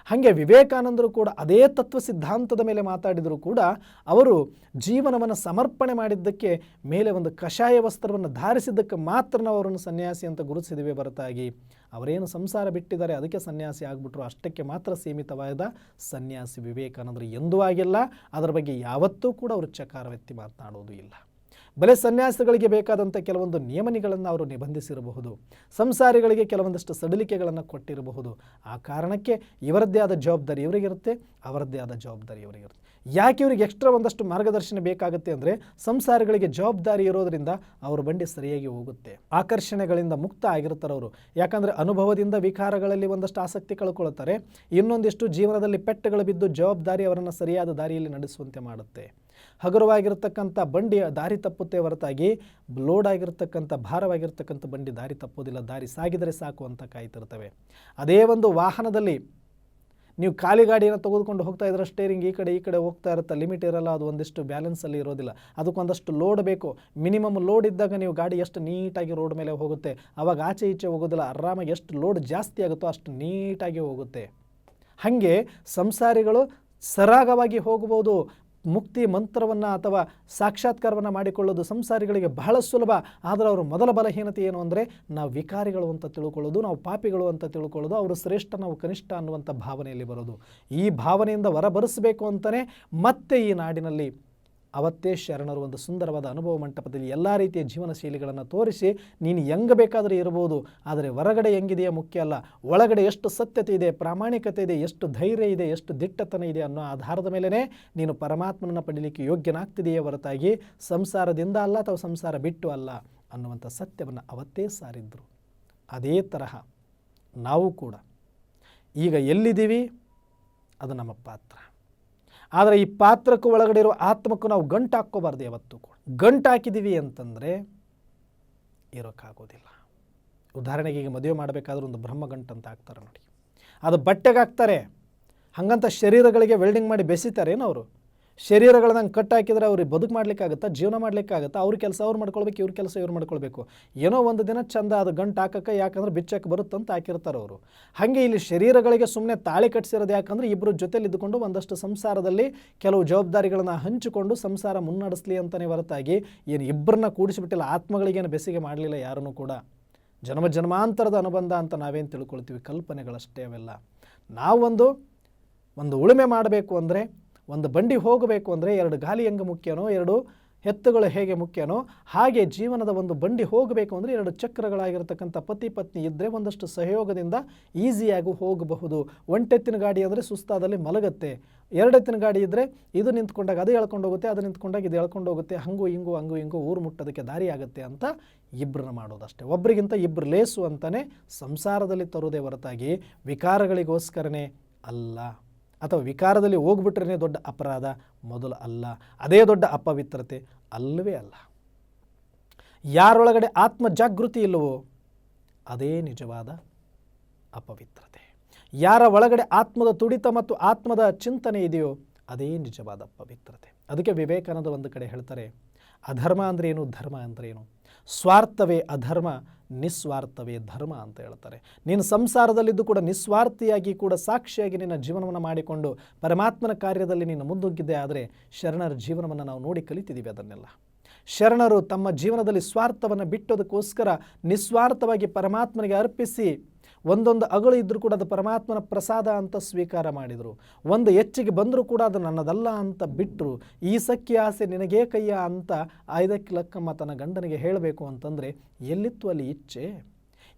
ಹಾಗೆ ವಿವೇಕಾನಂದರು ಕೂಡ ಅದೇ ತತ್ವ ಸಿದ್ಧಾಂತದ ಮೇಲೆ ಮಾತಾಡಿದರೂ ಕೂಡ ಅವರು ಜೀವನವನ್ನು ಸಮರ್ಪಣೆ ಮಾಡಿದ್ದಕ್ಕೆ ಮೇಲೆ ಒಂದು ಕಷಾಯ ವಸ್ತ್ರವನ್ನು ಧಾರಿಸಿದ್ದಕ್ಕೆ ಮಾತ್ರ ನಾವು ಅವರನ್ನು ಸನ್ಯಾಸಿ ಅಂತ ಗುರುತಿಸಿದಿವೆ ಹೊರತಾಗಿ. ಅವರೇನು ಸಂಸಾರ ಬಿಟ್ಟಿದ್ದಾರೆ ಅದಕ್ಕೆ ಸನ್ಯಾಸಿ ಆಗಿಬಿಟ್ರು, ಅಷ್ಟಕ್ಕೆ ಮಾತ್ರ ಸೀಮಿತವಾದ ಸನ್ಯಾಸಿ ವಿವೇಕಾನಂದರು ಎಂದೂ ಆಗಿಲ್ಲ. ಅದರ ಬಗ್ಗೆ ಯಾವತ್ತೂ ಕೂಡ ಅವರು ಚಕಾರವೆತ್ತಿ ಮಾತನಾಡುವುದೂ ಇಲ್ಲ. ಬಲೆ ಸನ್ಯಾಸಿಗಳಿಗೆ ಬೇಕಾದಂಥ ಕೆಲವೊಂದು ನಿಯಮನಿಗಳನ್ನು ಅವರು ನಿಬಂಧಿಸಿರಬಹುದು. ಸಂಸಾರಿಗಳಿಗೆ ಕೆಲವೊಂದಷ್ಟು ಸಡಿಲಿಕೆಗಳನ್ನು ಕೊಟ್ಟಿರಬಹುದು. ಆ ಕಾರಣಕ್ಕೆ ಇವರದ್ದೇ ಆದ ಜವಾಬ್ದಾರಿ ಇವರಿಗಿರುತ್ತೆ, ಅವರದ್ದೇ ಆದ ಜವಾಬ್ದಾರಿ ಇವರಿಗಿರುತ್ತೆ. ಯಾಕೆ ಇವರಿಗೆ ಎಕ್ಸ್ಟ್ರಾ ಒಂದಷ್ಟು ಮಾರ್ಗದರ್ಶನ ಬೇಕಾಗುತ್ತೆ ಅಂದರೆ ಸಂಸಾರಿಗಳಿಗೆ ಜವಾಬ್ದಾರಿ ಇರೋದರಿಂದ ಅವ್ರ ಬಂಡಿ ಸರಿಯಾಗಿ ಹೋಗುತ್ತೆ. ಆಕರ್ಷಣೆಗಳಿಂದ ಮುಕ್ತ ಆಗಿರ್ತಾರೆ ಅವರು. ಯಾಕಂದರೆ ಅನುಭವದಿಂದ ವಿಕಾರಗಳಲ್ಲಿ ಒಂದಷ್ಟು ಆಸಕ್ತಿ ಕಳ್ಕೊಳ್ತಾರೆ. ಇನ್ನೊಂದಿಷ್ಟು ಜೀವನದಲ್ಲಿ ಪೆಟ್ಟುಗಳು ಬಿದ್ದು ಜವಾಬ್ದಾರಿ ಅವರನ್ನು ಸರಿಯಾದ ದಾರಿಯಲ್ಲಿ ನಡೆಸುವಂತೆ ಮಾಡುತ್ತೆ. ಹಗುರವಾಗಿರ್ತಕ್ಕಂಥ ಬಂಡಿ ದಾರಿ ತಪ್ಪುತ್ತೆ ಹೊರತಾಗಿ ಲೋಡ್ ಆಗಿರ್ತಕ್ಕಂಥ ಭಾರವಾಗಿರ್ತಕ್ಕಂಥ ಬಂಡಿ ದಾರಿ ತಪ್ಪೋದಿಲ್ಲ. ದಾರಿ ಸಾಗಿದರೆ ಸಾಕು ಅಂತ ಕಾಯ್ತಿರ್ತವೆ. ಅದೇ ಒಂದು ವಾಹನದಲ್ಲಿ ನೀವು ಖಾಲಿ ಗಾಡಿಯನ್ನು ತೆಗೆದುಕೊಂಡು ಹೋಗ್ತಾ ಇದ್ರೆ ಸ್ಟೇರಿಂಗ್ ಈ ಕಡೆ ಈ ಕಡೆ ಹೋಗ್ತಾ ಇರುತ್ತೆ. ಲಿಮಿಟ್ ಇರಲ್ಲ, ಅದು ಒಂದಿಷ್ಟು ಬ್ಯಾಲೆನ್ಸಲ್ಲಿ ಇರೋದಿಲ್ಲ. ಅದಕ್ಕೊಂದಷ್ಟು ಲೋಡ್ ಬೇಕು. ಮಿನಿಮಮ್ ಲೋಡ್ ಇದ್ದಾಗ ನೀವು ಗಾಡಿ ಎಷ್ಟು ನೀಟಾಗಿ ರೋಡ್ ಮೇಲೆ ಹೋಗುತ್ತೆ. ಆವಾಗ ಆಚೆ ಈಚೆ ಹೋಗೋದಿಲ್ಲ. ಆರಾಮಾಗಿ ಎಷ್ಟು ಲೋಡ್ ಜಾಸ್ತಿ ಆಗುತ್ತೋ ಅಷ್ಟು ನೀಟಾಗಿ ಹೋಗುತ್ತೆ. ಹಾಗೆ ಸಂಸಾರಿಗಳು ಸರಾಗವಾಗಿ ಹೋಗಬಹುದು ಮುಕ್ತಿ ಮಂತ್ರವನ್ನು ಅಥವಾ ಸಾಕ್ಷಾತ್ಕಾರವನ್ನು ಮಾಡಿಕೊಳ್ಳೋದು ಸಂಸಾರಿಗಳಿಗೆ ಬಹಳ ಸುಲಭ. ಆದರೆ ಅವರ ಮೊದಲ ಬಲಹೀನತೆ ಏನು ಅಂದರೆ ನಾವು ವಿಕಾರಿಗಳು ಅಂತ ತಿಳ್ಕೊಳ್ಳೋದು, ನಾವು ಪಾಪಿಗಳು ಅಂತ ತಿಳ್ಕೊಳ್ಳೋದು, ಅವರು ಶ್ರೇಷ್ಠ, ನಾವು ಕನಿಷ್ಠ ಅನ್ನುವಂಥ ಭಾವನೆಯಲ್ಲಿ ಬರೋದು. ಈ ಭಾವನೆಯಿಂದ ಹೊರಬರಿಸಬೇಕು ಅಂತಲೇ ಮತ್ತೆ ಈ ನಾಡಿನಲ್ಲಿ ಅವತ್ತೇ ಶರಣರು ಒಂದು ಸುಂದರವಾದ ಅನುಭವ ಮಂಟಪದಲ್ಲಿ ಎಲ್ಲ ರೀತಿಯ ಜೀವನ ಶೈಲಿಗಳನ್ನು ತೋರಿಸಿ, ನೀನು ಹೆಂಗೆ ಬೇಕಾದರೂ ಇರಬಹುದು ಆದರೆ ಹೊರಗಡೆ ಹೆಂಗಿದೆಯೋ ಮುಖ್ಯ ಅಲ್ಲ, ಒಳಗಡೆ ಎಷ್ಟು ಸತ್ಯತೆ ಇದೆ, ಪ್ರಾಮಾಣಿಕತೆ ಇದೆ, ಎಷ್ಟು ಧೈರ್ಯ ಇದೆ, ಎಷ್ಟು ದಿಟ್ಟತನ ಇದೆ ಅನ್ನೋ ಆಧಾರದ ಮೇಲೇ ನೀನು ಪರಮಾತ್ಮನನ್ನು ಪಡೀಲಿಕ್ಕೆ ಯೋಗ್ಯನಾಗ್ತಿದೆಯೇ ಹೊರತಾಗಿ, ಸಂಸಾರದಿಂದ ಅಲ್ಲ ಅಥವಾ ಸಂಸಾರ ಬಿಟ್ಟು ಅಲ್ಲ ಅನ್ನುವಂಥ ಸತ್ಯವನ್ನು ಅವತ್ತೇ ಸಾರಿದ್ರು. ಅದೇ ತರಹ ನಾವು ಕೂಡ ಈಗ ಎಲ್ಲಿದ್ದೀವಿ? ಅದು ನಮ್ಮ ಪಾತ್ರ. ಆದರೆ ಈ ಪಾತ್ರಕ್ಕೂ ಒಳಗಡೆ ಇರೋ ಆತ್ಮಕ್ಕೂ ನಾವು ಗಂಟು ಹಾಕ್ಕೋಬಾರ್ದು ಯಾವತ್ತೂ ಕೂಡ. ಗಂಟು ಹಾಕಿದ್ದೀವಿ ಅಂತಂದರೆ ಇರೋಕ್ಕಾಗೋದಿಲ್ಲ. ಉದಾಹರಣೆಗೆ ಈಗ ಮದುವೆ ಮಾಡಬೇಕಾದ್ರೆ ಒಂದು ಬ್ರಹ್ಮ ಗಂಟು ಅಂತ ಹಾಕ್ತಾರೆ ನೋಡಿ. ಅದು ಬಟ್ಟೆಗೆ ಹಾಕ್ತಾರೆ ಹಾಗಂತ ಶರೀರಗಳಿಗೆ ವೆಲ್ಡಿಂಗ್ ಮಾಡಿ ಬೆಸಿತಾರೇನು ಅವರು ಶರೀರಗಳನ್ನ ಕಟ್ ಹಾಕಿದರೆ ಅವ್ರಿಗೆ ಬದುಕು ಮಾಡ್ಲಿಕ್ಕಾಗತ್ತಾ ಜೀವನ ಮಾಡ್ಲಿಕ್ಕಾಗತ್ತಾ ಅವ್ರ ಕೆಲಸ ಅವ್ರು ಮಾಡ್ಕೊಳ್ಬೇಕು, ಇವ್ರ ಕೆಲಸ ಇವ್ರು ಮಾಡ್ಕೊಳ್ಬೇಕು. ಏನೋ ಒಂದು ದಿನ ಚಂದ ಅದು ಗಂಟು ಹಾಕಕ್ಕೆ, ಯಾಕಂದ್ರೆ ಬಿಚ್ಚಕ್ಕೆ ಬರುತ್ತಂತ ಹಾಕಿರ್ತಾರೆ ಅವರು. ಹಾಗೆ ಇಲ್ಲಿ ಶರೀರಗಳಿಗೆ ಸುಮ್ಮನೆ ತಾಳಿ ಕಟ್ಸಿರೋದು ಯಾಕಂದ್ರೆ ಇಬ್ಬರು ಜೊತೆಲಿ ಇದ್ದುಕೊಂಡು ಒಂದಷ್ಟು ಸಂಸಾರದಲ್ಲಿ ಕೆಲವು ಜವಾಬ್ದಾರಿಗಳನ್ನು ಹಂಚಿಕೊಂಡು ಸಂಸಾರ ಮುನ್ನಡೆಸಲಿ ಅಂತಲೇ ಹೊರತಾಗಿ ಏನು ಇಬ್ಬರನ್ನ ಕೂಡಿಸಿಬಿಟ್ಟಿಲ್ಲ, ಆತ್ಮಗಳಿಗೇನು ಬೆಸಿಗೆ ಮಾಡಲಿಲ್ಲ ಯಾರನ್ನೂ ಕೂಡ. ಜನ್ಮ ಜನ್ಮಾಂತರದ ಅನುಬಂಧ ಅಂತ ನಾವೇನು ತಿಳ್ಕೊಳ್ತೀವಿ? ಕಲ್ಪನೆಗಳಷ್ಟೇ ಅವೆಲ್ಲ. ನಾವೊಂದು, ಒಂದು ಉಳುಮೆ ಮಾಡಬೇಕು ಅಂದರೆ ಒಂದು ಬಂಡಿ ಹೋಗಬೇಕು ಅಂದರೆ ಎರಡು ಗಾಲಿ ಹೆಂಗೆ ಮುಖ್ಯನೋ, ಎರಡು ಎತ್ತುಗಳು ಹೇಗೆ ಮುಖ್ಯನೋ, ಹಾಗೆ ಜೀವನದ ಒಂದು ಬಂಡಿ ಹೋಗಬೇಕು ಅಂದರೆ ಎರಡು ಚಕ್ರಗಳಾಗಿರ್ತಕ್ಕಂಥ ಪತಿ ಪತ್ನಿ ಇದ್ದರೆ ಒಂದಷ್ಟು ಸಹಯೋಗದಿಂದ ಈಸಿಯಾಗಿ ಹೋಗಬಹುದು. ಒಂಟೆತ್ತಿನ ಗಾಡಿ ಅಂದರೆ ಸುಸ್ತಾದಲ್ಲಿ ಮಲಗುತ್ತೆ. ಎರಡೆತ್ತಿನ ಗಾಡಿ ಇದ್ದರೆ ಇದು ನಿಂತ್ಕೊಂಡಾಗ ಅದು ಎಳ್ಕೊಂಡು ಹೋಗುತ್ತೆ, ಅದು ನಿಂತ್ಕೊಂಡಾಗ ಇದು ಎಳ್ಕೊಂಡು ಹೋಗುತ್ತೆ. ಹಂಗು ಹಿಂಗು ಹಂಗು ಹಿಂಗು ಊರು ಮುಟ್ಟೋದಕ್ಕೆ ದಾರಿ ಆಗುತ್ತೆ ಅಂತ ಇಬ್ಬರನ್ನ ಮಾಡೋದಷ್ಟೇ. ಒಬ್ಬರಿಗಿಂತ ಇಬ್ಬರು ಲೇಸು ಅಂತಲೇ ಸಂಸಾರದಲ್ಲಿ ತರೋದೇ ಹೊರತಾಗಿ ವಿಕಾರಗಳಿಗೋಸ್ಕರನೇ ಅಲ್ಲ. ಅಥವಾ ವಿಕಾರದಲ್ಲಿ ಹೋಗ್ಬಿಟ್ರೇ ದೊಡ್ಡ ಅಪರಾಧ? ಮೊದಲು ಅಲ್ಲ. ಅದೇ ದೊಡ್ಡ ಅಪವಿತ್ರತೆ ಅಲ್ಲವೇ ಅಲ್ಲ. ಯಾರೊಳಗಡೆ ಆತ್ಮ ಜಾಗೃತಿ ಇಲ್ಲವೋ, ಅದೇ ನಿಜವಾದ ಅಪವಿತ್ರತೆ. ಯಾರ ಒಳಗಡೆ ಆತ್ಮದ ತುಡಿತ ಮತ್ತು ಆತ್ಮದ ಚಿಂತನೆ ಇದೆಯೋ, ಅದೇ ನಿಜವಾದ ಪವಿತ್ರತೆ ಅದಕ್ಕೆ ವಿವೇಕಾನಂದ ಒಂದು ಕಡೆ ಹೇಳ್ತಾರೆ, ಅಧರ್ಮ ಅಂದ್ರೇನು ಧರ್ಮ ಅಂದ್ರೇನು ಸ್ವಾರ್ಥವೇ ಅಧರ್ಮ ನಿಸ್ವಾರ್ಥವೇ ಧರ್ಮ ಅಂತ ಹೇಳ್ತಾರೆ. ನೀನು ಸಂಸಾರದಲ್ಲಿದ್ದು ಕೂಡ ನಿಸ್ವಾರ್ಥಿಯಾಗಿ ಕೂಡ ಸಾಕ್ಷಿಯಾಗಿ ನಿನ್ನ ಜೀವನವನ್ನು ಮಾಡಿಕೊಂಡು ಪರಮಾತ್ಮನ ಕಾರ್ಯದಲ್ಲಿ ನೀನು ಮುಂದೊಗ್ಗಿದ್ದೆ ಆದರೆ ಶರಣರ ಜೀವನವನ್ನು ನಾವು ನೋಡಿ ಕಲಿತಿದ್ದೀವಿ ಅದನ್ನೆಲ್ಲ. ಶರಣರು ತಮ್ಮ ಜೀವನದಲ್ಲಿ ಸ್ವಾರ್ಥವನ್ನು ಬಿಟ್ಟೋದಕ್ಕೋಸ್ಕರ ನಿಸ್ವಾರ್ಥವಾಗಿ ಪರಮಾತ್ಮನಿಗೆ ಅರ್ಪಿಸಿ ಒಂದೊಂದು ಅಗಳು ಇದ್ದರೂ ಕೂಡ ಅದು ಪರಮಾತ್ಮನ ಪ್ರಸಾದ ಅಂತ ಸ್ವೀಕಾರ ಮಾಡಿದರು. ಒಂದು ಹೆಚ್ಚಿಗೆ ಬಂದರೂ ಕೂಡ ಅದು ನನ್ನದಲ್ಲ ಅಂತ ಬಿಟ್ಟರು ಈ ಸಖ್ಯ ಆಸೆ ನಿನಗೇ ಕೈಯ ಅಂತ ಐದಕ್ಕೆ ಲಕ್ಕಮ್ಮ ತನ್ನ ಗಂಡನಿಗೆ ಹೇಳಬೇಕು ಅಂತಂದರೆ, ಎಲ್ಲಿತ್ತು ಅಲ್ಲಿ ಇಚ್ಛೆ?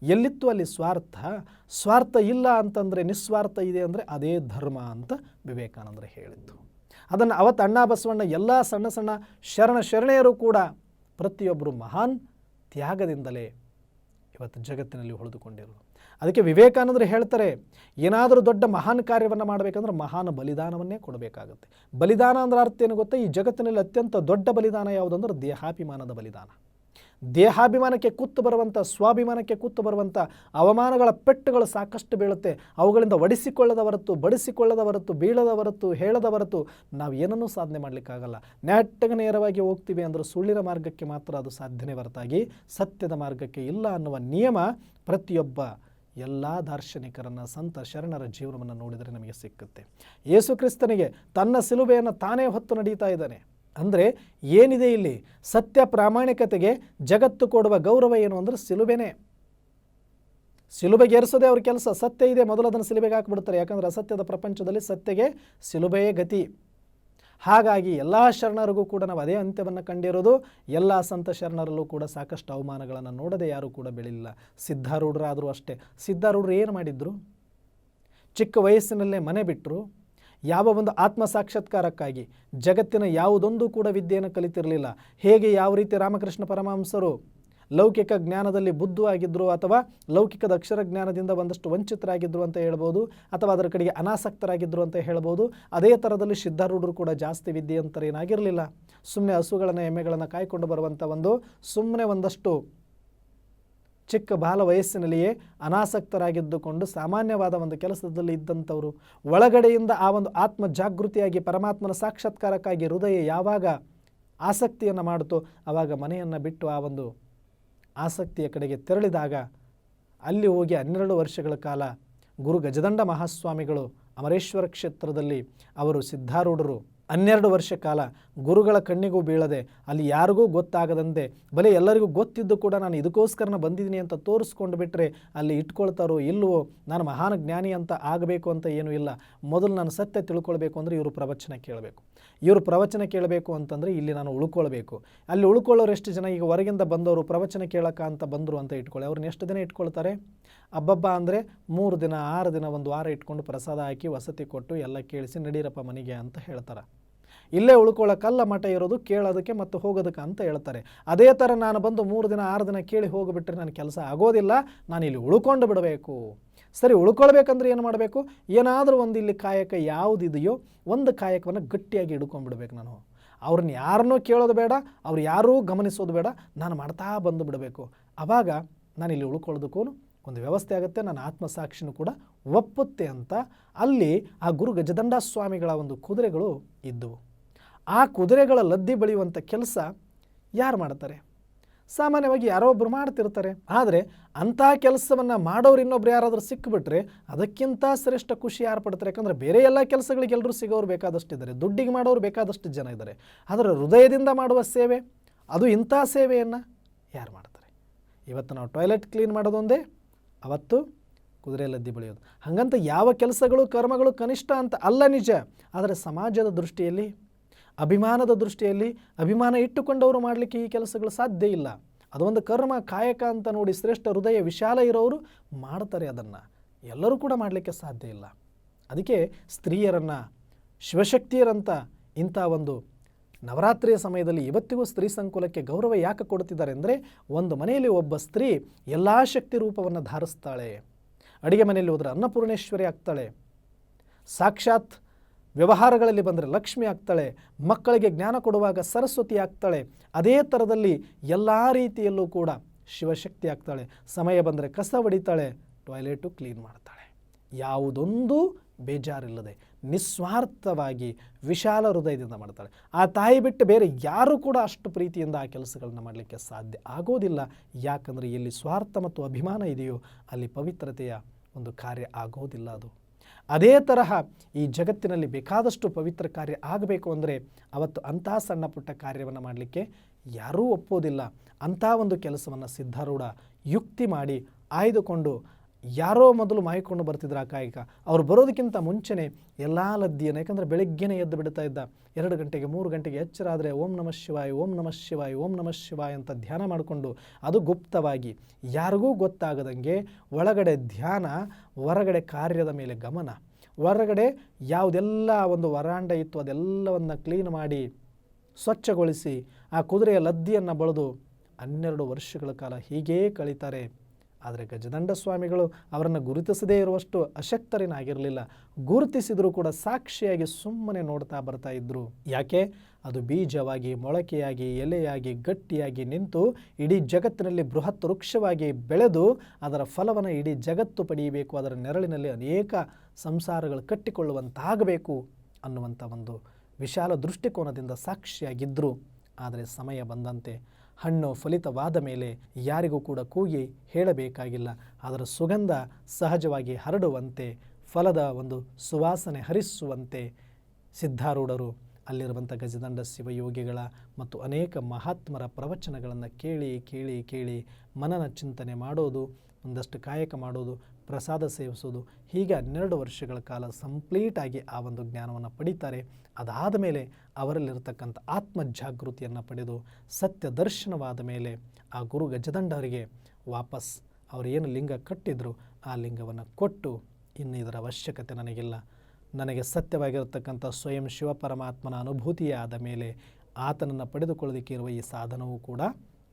ಎಲ್ಲಿತ್ತು ಅಲ್ಲಿ ಸ್ವಾರ್ಥ? ಸ್ವಾರ್ಥ ಇಲ್ಲ ಅಂತಂದರೆ ನಿಸ್ವಾರ್ಥ ಇದೆ ಅಂದರೆ ಅದೇ ಧರ್ಮ ಅಂತ ವಿವೇಕಾನಂದರು ಹೇಳಿದ್ದು. ಅದನ್ನು ಅವತ್ತು ಅಣ್ಣ ಬಸವಣ್ಣ ಎಲ್ಲ ಸಣ್ಣ ಸಣ್ಣ ಶರಣ ಶರಣೆಯರು ಕೂಡ ಪ್ರತಿಯೊಬ್ಬರು ಮಹಾನ್ ತ್ಯಾಗದಿಂದಲೇ ಇವತ್ತು ಜಗತ್ತಿನಲ್ಲಿ ಉಳಿದುಕೊಂಡಿರು ಅದಕ್ಕೆ ವಿವೇಕಾನಂದರು ಹೇಳ್ತಾರೆ, ಏನಾದರೂ ದೊಡ್ಡ ಮಹಾನ್ ಕಾರ್ಯವನ್ನು ಮಾಡಬೇಕಂದ್ರೆ ಮಹಾನ್ ಬಲಿದಾನವನ್ನೇ ಕೊಡಬೇಕಾಗುತ್ತೆ. ಬಲಿದಾನ ಅಂದ್ರೆ ಅರ್ಥ ಏನು ಗೊತ್ತಾ? ಈ ಜಗತ್ತಿನಲ್ಲಿ ಅತ್ಯಂತ ದೊಡ್ಡ ಬಲಿದಾನ ಯಾವುದಂದ್ರೆ ದೇಹಾಭಿಮಾನದ ಬಲಿದಾನ. ದೇಹಾಭಿಮಾನಕ್ಕೆ ಕೂತು ಬರುವಂಥ, ಸ್ವಾಭಿಮಾನಕ್ಕೆ ಕೂತು ಬರುವಂಥ ಅವಮಾನಗಳ ಪೆಟ್ಟುಗಳು ಸಾಕಷ್ಟು ಬೀಳುತ್ತೆ. ಅವುಗಳಿಂದ ಒಡಿಸಿಕೊಳ್ಳದ ಹೊರತು, ಬಡಿಸಿಕೊಳ್ಳದ ಹೊರತು, ಬೀಳದ ಹೊರತು, ಹೇಳದ ಹೊರತು ನಾವು ಏನನ್ನೂ ಸಾಧನೆ ಮಾಡಲಿಕ್ಕಾಗಲ್ಲ. ನೆಟ್ಟಗೆ ನೇರವಾಗಿ ಹೋಗ್ತೀವಿ ಅಂದ್ರೆ ಸುಳ್ಳಿನ ಮಾರ್ಗಕ್ಕೆ ಮಾತ್ರ ಅದು ಸಾಧ್ಯನೇ ಹೊರತಾಗಿ ಸತ್ಯದ ಮಾರ್ಗಕ್ಕೆ ಇಲ್ಲ ಅನ್ನುವ ನಿಯಮ ಪ್ರತಿಯೊಬ್ಬ ಎಲ್ಲ ದಾರ್ಶನಿಕರನ್ನು ಸಂತ ಶರಣರ ಜೀವನವನ್ನು ನೋಡಿದರೆ ನಮಗೆ ಸಿಕ್ಕುತ್ತೆ. ಯೇಸು ಕ್ರಿಸ್ತನಿಗೆ ತನ್ನ ಸಿಲುಬೆಯನ್ನು ತಾನೇ ಹೊತ್ತು ನಡೀತಾ ಇದ್ದಾನೆ. ಅಂದರೆ ಏನಿದೆ ಇಲ್ಲಿ? ಸತ್ಯ ಪ್ರಾಮಾಣಿಕತೆಗೆ ಜಗತ್ತು ಕೊಡುವ ಗೌರವ ಏನು ಅಂದರೆ ಸಿಲುಬೆನೇ ಸಿಲುಬೆಗೆ ಏರಿಸೋದೇ ಅವ್ರ ಕೆಲಸ. ಸತ್ಯ ಇದೆ, ಮೊದಲು ಅದನ್ನು ಸಿಲುಬೆಗೆ ಹಾಕಿಬಿಡ್ತಾರೆ. ಯಾಕಂದರೆ ಅಸತ್ಯದ ಪ್ರಪಂಚದಲ್ಲಿ ಸತ್ಯಗೆ ಸಿಲುಬೆಯೇ ಗತಿ. ಹಾಗಾಗಿ ಎಲ್ಲ ಶರಣರಿಗೂ ಕೂಡ ನಾವು ಅದೇ ಅಂತ್ಯವನ್ನು ಕಂಡಿರೋದು, ಎಲ್ಲ ಸಂತ ಶರಣರಲ್ಲೂ ಕೂಡ ಸಾಕಷ್ಟು ಅವಮಾನಗಳನ್ನು ನೋಡದೆ ಯಾರೂ ಕೂಡ ಬೆಳಿಲಿಲ್ಲ. ಸಿದ್ಧಾರೂಢರಾದರೂ ಅಷ್ಟೇ. ಸಿದ್ಧಾರೂಢರು ಏನು ಮಾಡಿದ್ರು? ಚಿಕ್ಕ ವಯಸ್ಸಿನಲ್ಲೇ ಮನೆ ಬಿಟ್ಟರು ಯಾವ ಒಂದು ಆತ್ಮ ಸಾಕ್ಷಾತ್ಕಾರಕ್ಕಾಗಿ ಜಗತ್ತಿನ ಯಾವುದೊಂದು ಕೂಡ ವಿದ್ಯೆಯನ್ನು ಕಲಿತಿರಲಿಲ್ಲ. ಹೇಗೆ ಯಾವ ರೀತಿ ರಾಮಕೃಷ್ಣ ಪರಮಹಂಸರು ಲೌಕಿಕ ಜ್ಞಾನದಲ್ಲಿ ಬುದ್ಧು ಆಗಿದ್ದರು ಅಥವಾ ಲೌಕಿಕದ ಅಕ್ಷರ ಜ್ಞಾನದಿಂದ ಒಂದಷ್ಟು ವಂಚಿತರಾಗಿದ್ದರು ಅಂತ ಹೇಳ್ಬೋದು, ಅಥವಾ ಅದರ ಕಡೆಗೆ ಅನಾಸಕ್ತರಾಗಿದ್ದರು ಅಂತ ಹೇಳ್ಬೋದು, ಅದೇ ಥರದಲ್ಲಿ ಸಿದ್ಧಾರೂಢರು ಕೂಡ ಜಾಸ್ತಿ ವಿದ್ಯೆ ವಿದ್ಯೆಯಂತರೇನಾಗಿರಲಿಲ್ಲ. ಸುಮ್ಮನೆ ಹಸುಗಳನ್ನು, ಎಮ್ಮೆಗಳನ್ನು ಕಾಯ್ಕೊಂಡು ಬರುವಂಥ ಒಂದು ಸುಮ್ಮನೆ ಒಂದಷ್ಟು ಚಿಕ್ಕ ಬಾಲ ವಯಸ್ಸಿನಲ್ಲಿಯೇ ಅನಾಸಕ್ತರಾಗಿದ್ದುಕೊಂಡು ಸಾಮಾನ್ಯವಾದ ಒಂದು ಕೆಲಸದಲ್ಲಿ ಇದ್ದಂಥವರು. ಒಳಗಡೆಯಿಂದ ಆ ಒಂದು ಆತ್ಮ ಜಾಗೃತಿಯಾಗಿ ಪರಮಾತ್ಮನ ಸಾಕ್ಷಾತ್ಕಾರಕ್ಕಾಗಿ ಹೃದಯ ಯಾವಾಗ ಆಸಕ್ತಿಯನ್ನು ಮಾಡುತ್ತೋ, ಆವಾಗ ಮನೆಯನ್ನು ಬಿಟ್ಟು ಆ ಒಂದು ಆಸಕ್ತಿಯ ಕಡೆಗೆ ತೆರಳಿದಾಗ ಅಲ್ಲಿ ಹೋಗಿ ಹನ್ನೆರಡು ವರ್ಷಗಳ ಕಾಲ ಗುರು ಗಜದಂಡ ಮಹಾಸ್ವಾಮಿಗಳು ಅಮರೇಶ್ವರ ಕ್ಷೇತ್ರದಲ್ಲಿ ಅವರು ಸಿದ್ಧಾರೂಢರು. ಹನ್ನೆರಡು ವರ್ಷ ಕಾಲ ಗುರುಗಳ ಕಣ್ಣಿಗೂ ಬೀಳದೆ ಅಲ್ಲಿ ಯಾರಿಗೂ ಗೊತ್ತಾಗದಂತೆ, ಬಲೆ ಎಲ್ಲರಿಗೂ ಗೊತ್ತಿದ್ದು ಕೂಡ ನಾನು ಇದಕ್ಕೋಸ್ಕರ ಬಂದಿದ್ದೀನಿ ಅಂತ ತೋರಿಸ್ಕೊಂಡು ಬಿಟ್ಟರೆ ಅಲ್ಲಿ ಇಟ್ಕೊಳ್ತಾರೋ ಇಲ್ಲವೋ ನಾನು ಮಹಾನ್ ಜ್ಞಾನಿ ಅಂತ ಆಗಬೇಕು ಅಂತ ಏನೂ ಇಲ್ಲ. ಮೊದಲು ನಾನು ಸತ್ಯ ತಿಳ್ಕೊಳ್ಬೇಕು ಅಂದರೆ ಇವರು ಪ್ರವಚನ ಕೇಳಬೇಕು. ಇವರು ಪ್ರವಚನ ಕೇಳಬೇಕು ಅಂತಂದರೆ ಇಲ್ಲಿ ನಾನು ಉಳ್ಕೊಳ್ಬೇಕು. ಅಲ್ಲಿ ಉಳ್ಕೊಳ್ಳೋರು ಎಷ್ಟು ಜನ? ಈಗ ಹೊರಗಿಂದ ಬಂದವರು ಪ್ರವಚನ ಕೇಳಕ್ಕ ಅಂತ ಬಂದರು ಅಂತ ಇಟ್ಕೊಳ್ಳಿ. ಅವ್ರನ್ನ ಎಷ್ಟು ದಿನ ಇಟ್ಕೊಳ್ತಾರೆ? ಹಬ್ಬಬ್ಬ ಅಂದರೆ ಮೂರು ದಿನ, ಆರು ದಿನ, ಒಂದು ವಾರ ಇಟ್ಕೊಂಡು ಪ್ರಸಾದ ಹಾಕಿ ವಸತಿ ಕೊಟ್ಟು ಎಲ್ಲ ಕೇಳಿಸಿ ನಡೀರಪ್ಪ ಮನೆಗೆ ಅಂತ ಹೇಳ್ತಾರೆ. ಇಲ್ಲೇ ಉಳ್ಕೊಳ್ಳೋಕ್ಕಲ್ಲ ಮಠ ಇರೋದು ಕೇಳೋದಕ್ಕೆ ಮತ್ತು ಹೋಗೋದಕ್ಕೆ ಅಂತ ಹೇಳ್ತಾರೆ. ಅದೇ ಥರ ನಾನು ಬಂದು ಮೂರು ದಿನ, ಆರು ದಿನ ಕೇಳಿ ಹೋಗಿಬಿಟ್ರೆ ನನ್ನ ಕೆಲಸ ಆಗೋದಿಲ್ಲ, ನಾನು ಇಲ್ಲಿ ಉಳ್ಕೊಂಡು ಬಿಡಬೇಕು. ಸರಿ, ಉಳ್ಕೊಳ್ಬೇಕಂದ್ರೆ ಏನು ಮಾಡಬೇಕು? ಏನಾದರೂ ಒಂದು ಇಲ್ಲಿ ಕಾಯಕ ಯಾವುದಿದೆಯೋ ಒಂದು ಕಾಯಕವನ್ನು ಗಟ್ಟಿಯಾಗಿ ಹಿಡ್ಕೊಂಡ್ಬಿಡ್ಬೇಕು ನಾನು. ಅವ್ರನ್ನ ಯಾರನ್ನೂ ಕೇಳೋದು ಬೇಡ, ಅವ್ರು ಯಾರೂ ಗಮನಿಸೋದು ಬೇಡ, ನಾನು ಮಾಡ್ತಾ ಬಂದು ಬಿಡಬೇಕು. ಆವಾಗ ನಾನು ಇಲ್ಲಿ ಉಳ್ಕೊಳ್ಳೋದಕ್ಕೂ ಒಂದು ವ್ಯವಸ್ಥೆ ಆಗುತ್ತೆ, ನನ್ನ ಆತ್ಮಸಾಕ್ಷಿನೂ ಕೂಡ ಒಪ್ಪುತ್ತೆ ಅಂತ. ಅಲ್ಲಿ ಆ ಗುರು ಗಜದಂಡ ಸ್ವಾಮಿಗಳ ಒಂದು ಕುದುರೆಗಳು ಇದ್ದವು. ಆ ಕುದುರೆಗಳ ಲದ್ದಿ ಬೆಳೆಯುವಂಥ ಕೆಲಸ ಯಾರು ಮಾಡ್ತಾರೆ? ಸಾಮಾನ್ಯವಾಗಿ ಯಾರೋ ಒಬ್ಬರು ಮಾಡ್ತಿರ್ತಾರೆ. ಆದರೆ ಅಂಥ ಕೆಲಸವನ್ನು ಮಾಡೋರು ಇನ್ನೊಬ್ರು ಯಾರಾದರೂ ಸಿಕ್ಕಿಬಿಟ್ರೆ ಅದಕ್ಕಿಂತ ಶ್ರೇಷ್ಠ ಖುಷಿ ಯಾರು ಪಡ್ತಾರೆ? ಯಾಕಂದರೆ ಬೇರೆ ಎಲ್ಲ ಕೆಲಸಗಳಿಗೆ ಎಲ್ಲರೂ ಸಿಗೋರು ಬೇಕಾದಷ್ಟು ಇದ್ದಾರೆ. ದುಡ್ಡಿಗೆ ಮಾಡೋರು ಬೇಕಾದಷ್ಟು ಜನ ಇದ್ದಾರೆ. ಆದರೆ ಹೃದಯದಿಂದ ಮಾಡುವ ಸೇವೆ, ಅದು ಇಂಥ ಸೇವೆಯನ್ನು ಯಾರು ಮಾಡ್ತಾರೆ? ಇವತ್ತು ನಾವು ಟಾಯ್ಲೆಟ್ ಕ್ಲೀನ್ ಮಾಡೋದೊಂದೇ, ಅವತ್ತು ಕುದುರೆ ಲದ್ದಿ ಬೆಳೆಯೋದು. ಹಾಗಂತ ಯಾವ ಕೆಲಸಗಳು, ಕರ್ಮಗಳು ಕನಿಷ್ಠ ಅಂತ ಅಲ್ಲ ನಿಜ. ಆದರೆ ಸಮಾಜದ ದೃಷ್ಟಿಯಲ್ಲಿ ಅಭಿಮಾನದ ದೃಷ್ಟಿಯಲ್ಲಿ ಅಭಿಮಾನ ಇಟ್ಟುಕೊಂಡವರು ಮಾಡಲಿಕ್ಕೆ ಈ ಕೆಲಸಗಳು ಸಾಧ್ಯ ಇಲ್ಲ. ಅದೊಂದು ಕರ್ಮ, ಕಾಯಕ ಅಂತ ನೋಡಿ ಶ್ರೇಷ್ಠ ಹೃದಯ ವಿಶಾಲ ಇರೋರು ಮಾಡ್ತಾರೆ ಅದನ್ನು. ಎಲ್ಲರೂ ಕೂಡ ಮಾಡಲಿಕ್ಕೆ ಸಾಧ್ಯ ಇಲ್ಲ. ಅದಕ್ಕೆ ಸ್ತ್ರೀಯರನ್ನು, ಶಿವಶಕ್ತಿಯರಂತ ಇಂಥ ಒಂದು ನವರಾತ್ರಿಯ ಸಮಯದಲ್ಲಿ ಇವತ್ತಿಗೂ ಸ್ತ್ರೀ ಸಂಕುಲಕ್ಕೆ ಗೌರವ ಯಾಕೆ ಕೊಡುತ್ತಿದ್ದಾರೆ ಅಂದರೆ ಒಂದು ಮನೆಯಲ್ಲಿ ಒಬ್ಬ ಸ್ತ್ರೀ ಎಲ್ಲ ಶಕ್ತಿ ರೂಪವನ್ನು ಧಾರಿಸ್ತಾಳೆ. ಅಡಿಗೆ ಮನೆಯಲ್ಲಿ ಹೋದರೆ ಅನ್ನಪೂರ್ಣೇಶ್ವರಿ ಆಗ್ತಾಳೆ. ಸಾಕ್ಷಾತ್ ವ್ಯವಹಾರಗಳಲ್ಲಿ ಬಂದರೆ ಲಕ್ಷ್ಮಿ ಆಗ್ತಾಳೆ, ಮಕ್ಕಳಿಗೆ ಜ್ಞಾನ ಕೊಡುವಾಗ ಸರಸ್ವತಿ ಆಗ್ತಾಳೆ, ಅದೇ ಥರದಲ್ಲಿ ಎಲ್ಲ ರೀತಿಯಲ್ಲೂ ಕೂಡ ಶಿವಶಕ್ತಿ ಆಗ್ತಾಳೆ. ಸಮಯ ಬಂದರೆ ಕಸ ಹೊಡಿತಾಳೆ ಟಾಯ್ಲೆಟು ಕ್ಲೀನ್ ಮಾಡ್ತಾಳೆ. ಯಾವುದೊಂದು ಬೇಜಾರಿಲ್ಲದೆ, ನಿಸ್ವಾರ್ಥವಾಗಿ, ವಿಶಾಲ ಹೃದಯದಿಂದ ಮಾಡ್ತಾಳೆ. ಆ ತಾಯಿ ಬಿಟ್ಟು ಬೇರೆ ಯಾರೂ ಕೂಡ ಅಷ್ಟು ಪ್ರೀತಿಯಿಂದ ಆ ಕೆಲಸಗಳನ್ನು ಮಾಡಲಿಕ್ಕೆ ಸಾಧ್ಯ ಆಗೋದಿಲ್ಲ. ಯಾಕಂದರೆ ಎಲ್ಲಿ ಸ್ವಾರ್ಥ ಮತ್ತು ಅಭಿಮಾನ ಇದೆಯೋ ಅಲ್ಲಿ ಪವಿತ್ರತೆಯ ಒಂದು ಕಾರ್ಯ ಆಗೋದಿಲ್ಲ ಅದು. ಅದೇ ತರಹ ಈ ಜಗತ್ತಿನಲ್ಲಿ ಬೇಕಾದಷ್ಟು ಪವಿತ್ರ ಕಾರ್ಯ ಆಗಬೇಕು ಅಂದರೆ ಅವತ್ತು ಅಂತಹ ಸಣ್ಣ ಪುಟ್ಟ ಕಾರ್ಯವನ್ನು ಮಾಡಲಿಕ್ಕೆ ಯಾರೂ ಒಪ್ಪೋದಿಲ್ಲ. ಅಂಥ ಒಂದು ಕೆಲಸವನ್ನು ಸಿದ್ಧಾರೂಢ ಯುಕ್ತಿ ಮಾಡಿ ಆಯ್ದುಕೊಂಡು ಯಾರೋ ಮೊದಲು ಮಾಯಿಕೊಂಡು ಬರ್ತಿದ್ರು ಆ ಕಾಯಕ. ಅವ್ರು ಬರೋದಕ್ಕಿಂತ ಮುಂಚೆನೇ ಎಲ್ಲ ಲದ್ದಿಯನ್ನು, ಯಾಕಂದರೆ ಬೆಳಗ್ಗೆನೇ ಎದ್ದು ಬಿಡ್ತಾ ಇದ್ದ. ಎರಡು ಗಂಟೆಗೆ, ಮೂರು ಗಂಟೆಗೆ ಎಚ್ಚರ ಆದರೆ ಓಂ ನಮಃ ಶಿವಾಯ, ಓಂ ನಮಃ ಶಿವಾಯ, ಓಂ ನಮಃ ಶಿವಾಯ ಅಂತ ಧ್ಯಾನ ಮಾಡಿಕೊಂಡು ಅದು ಗುಪ್ತವಾಗಿ ಯಾರಿಗೂ ಗೊತ್ತಾಗದಂಗೆ ಒಳಗಡೆ ಧ್ಯಾನ, ಹೊರಗಡೆ ಕಾರ್ಯದ ಮೇಲೆ ಗಮನ. ಹೊರಗಡೆ ಯಾವುದೆಲ್ಲ ಒಂದು ವರಾಂಡ ಇತ್ತು ಅದೆಲ್ಲವನ್ನು ಕ್ಲೀನ್ ಮಾಡಿ ಸ್ವಚ್ಛಗೊಳಿಸಿ ಆ ಕುದುರೆಯ ಲದ್ದಿಯನ್ನು ಬಳಿದು ಹನ್ನೆರಡು ವರ್ಷಗಳ ಕಾಲ ಹೀಗೇ ಕಳೀತಾರೆ. ಆದರೆ ಗಜದಂಡ ಸ್ವಾಮಿಗಳು ಅವರನ್ನು ಗುರುತಿಸದೇ ಇರುವಷ್ಟು ಅಶಕ್ತರೇನಾಗಿರಲಿಲ್ಲ. ಗುರುತಿಸಿದರೂ ಕೂಡ ಸಾಕ್ಷಿಯಾಗಿ ಸುಮ್ಮನೆ ನೋಡ್ತಾ ಬರ್ತಾ ಇದ್ದರು ಯಾಕೆ? ಅದು ಬೀಜವಾಗಿ, ಮೊಳಕೆಯಾಗಿ, ಎಲೆಯಾಗಿ, ಗಟ್ಟಿಯಾಗಿ ನಿಂತು ಇಡೀ ಜಗತ್ತಿನಲ್ಲಿ ಬೃಹತ್ ವೃಕ್ಷವಾಗಿ ಬೆಳೆದು ಅದರ ಫಲವನ್ನು ಇಡೀ ಜಗತ್ತು ಪಡೆಯಬೇಕು. ಅದರ ನೆರಳಿನಲ್ಲಿ ಅನೇಕ ಸಂಸಾರಗಳು ಕಟ್ಟಿಕೊಳ್ಳುವಂತಾಗಬೇಕು ಅನ್ನುವಂಥ ಒಂದು ವಿಶಾಲ ದೃಷ್ಟಿಕೋನದಿಂದ ಸಾಕ್ಷಿಯಾಗಿದ್ದರು ಆದರೆ ಸಮಯ ಬಂದಂತೆ ಹಣ್ಣು ಫಲಿತವಾದ ಮೇಲೆ ಯಾರಿಗೂ ಕೂಡ ಕೂಗಿ ಹೇಳಬೇಕಾಗಿಲ್ಲ. ಅದರ ಸುಗಂಧ ಸಹಜವಾಗಿ ಹರಡುವಂತೆ, ಫಲದ ಒಂದು ಸುವಾಸನೆ ಹರಿಸುವಂತೆ ಸಿದ್ಧಾರೂಢರು ಅಲ್ಲಿರುವಂಥ ಗಜದಂಡ ಶಿವಯೋಗಿಗಳ ಮತ್ತು ಅನೇಕ ಮಹಾತ್ಮರ ಪ್ರವಚನಗಳನ್ನು ಕೇಳಿ ಕೇಳಿ ಕೇಳಿ ಮನನ ಚಿಂತನೆ ಮಾಡೋದು, ಒಂದಷ್ಟು ಕಾಯಕ ಮಾಡೋದು, ಪ್ರಸಾದ ಸೇವಿಸೋದು, ಹೀಗೆ ಹನ್ನೆರಡು ವರ್ಷಗಳ ಕಾಲ ಸಂಪ್ಲೀಟಾಗಿ ಆ ಒಂದು ಜ್ಞಾನವನ್ನು ಪಡೀತಾರೆ. ಅದಾದ ಮೇಲೆ ಅವರಲ್ಲಿರತಕ್ಕಂಥ ಆತ್ಮ ಜಾಗೃತಿಯನ್ನು ಪಡೆದು ಸತ್ಯ ದರ್ಶನವಾದ ಮೇಲೆ ಆ ಗುರು ಗಜದಂಡವರಿಗೆ ವಾಪಸ್ ಅವರೇನು ಏನು ಲಿಂಗ ಕಟ್ಟಿದ್ರು ಆ ಲಿಂಗವನ್ನು ಕೊಟ್ಟು ಇನ್ನು ಇದರ ಅವಶ್ಯಕತೆ ನನಗಿಲ್ಲ. ನನಗೆ ಸತ್ಯವಾಗಿರತಕ್ಕಂಥ ಸ್ವಯಂ ಶಿವಪರಮಾತ್ಮನ ಅನುಭೂತಿಯೇ ಆದ ಮೇಲೆ ಆತನನ್ನು ಪಡೆದುಕೊಳ್ಳೋದಕ್ಕೆ ಇರುವ ಈ ಸಾಧನವೂ ಕೂಡ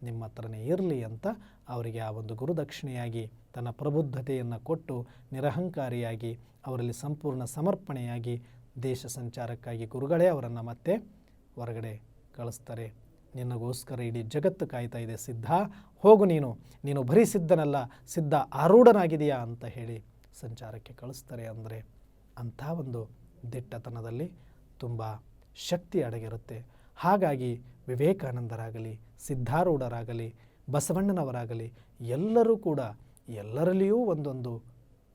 ನಿಮ್ಮ ಹತ್ರನೇ ಇರಲಿ ಅಂತ ಅವರಿಗೆ ಆ ಒಂದು ಗುರುದಕ್ಷಿಣೆಯಾಗಿ ತನ್ನ ಪ್ರಬುದ್ಧತೆಯನ್ನು ಕೊಟ್ಟು ನಿರಹಂಕಾರಿಯಾಗಿ ಅವರಲ್ಲಿ ಸಂಪೂರ್ಣ ಸಮರ್ಪಣೆಯಾಗಿ ದೇಶ ಸಂಚಾರಕ್ಕಾಗಿ ಗುರುಗಳೇ ಅವರನ್ನು ಮತ್ತೆ ಹೊರಗಡೆ ಕಳಿಸ್ತಾರೆ. ನಿನಗೋಸ್ಕರ ಇಡೀ ಜಗತ್ತು ಕಾಯ್ತಾ ಇದೆ ಸಿದ್ಧ. ಹೋಗು ನೀನು. ನೀನು ಬರೀ ಸಿದ್ಧನಲ್ಲ, ಸಿದ್ಧ ಆರೂಢನಾಗಿದೆಯಾ ಅಂತ ಹೇಳಿ ಸಂಚಾರಕ್ಕೆ ಕಳಿಸ್ತಾರೆ ಅಂದರೆ ಅಂಥ ಒಂದು ದಿಟ್ಟತನದಲ್ಲಿ ತುಂಬ ಶಕ್ತಿ ಅಡಗಿರುತ್ತೆ. ಹಾಗಾಗಿ ವಿವೇಕಾನಂದರಾಗಲಿ, ಸಿದ್ಧಾರೂಢರಾಗಲಿ, ಬಸವಣ್ಣನವರಾಗಲಿ ಎಲ್ಲರೂ ಕೂಡ ಎಲ್ಲರಲ್ಲಿಯೂ ಒಂದೊಂದು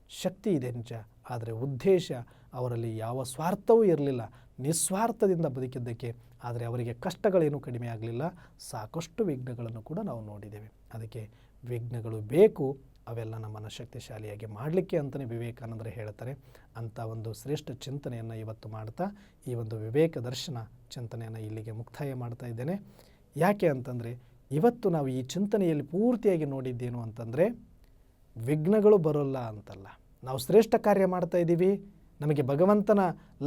ಶಕ್ತಿ ಇದೆ ನಿಜ. ಆದರೆ ಉದ್ದೇಶ ಅವರಲ್ಲಿ ಯಾವ ಸ್ವಾರ್ಥವೂ ಇರಲಿಲ್ಲ. ನಿಸ್ವಾರ್ಥದಿಂದ ಬದುಕಿದ್ದಕ್ಕೆ ಆದರೆ ಅವರಿಗೆ ಕಷ್ಟಗಳೇನೂ ಕಡಿಮೆ ಆಗಲಿಲ್ಲ. ಸಾಕಷ್ಟು ವಿಘ್ನಗಳನ್ನು ಕೂಡ ನಾವು ನೋಡಿದ್ದೇವೆ. ಅದಕ್ಕೆ ವಿಘ್ನಗಳು ಬೇಕು, ಅವೆಲ್ಲ ನಮ್ಮನ್ನು ಶಕ್ತಿಶಾಲಿಯಾಗಿ ಮಾಡಲಿಕ್ಕೆ ಅಂತಲೇ ವಿವೇಕಾನಂದರು ಹೇಳ್ತಾರೆ ಅಂಥ ಒಂದು ಶ್ರೇಷ್ಠ ಚಿಂತನೆಯನ್ನು ಇವತ್ತು ಮಾಡ್ತಾ, ಈ ಒಂದು ವಿವೇಕ ದರ್ಶನ ಚಿಂತನೆಯನ್ನು ಇಲ್ಲಿಗೆ ಮುಕ್ತಾಯ ಮಾಡ್ತಾ ಇದ್ದೇನೆ. ಯಾಕೆ ಅಂತಂದರೆ, ಇವತ್ತು ನಾವು ಈ ಚಿಂತನೆಯಲ್ಲಿ ಪೂರ್ತಿಯಾಗಿ ನೋಡಿದ್ದೇನು ಅಂತಂದರೆ, ವಿಘ್ನಗಳು ಬರೋಲ್ಲ ಅಂತಲ್ಲ. ನಾವು ಶ್ರೇಷ್ಠ ಕಾರ್ಯ ಮಾಡ್ತಾ ಇದ್ದೀವಿ. ನಮಗೆ ಭಗವಂತನ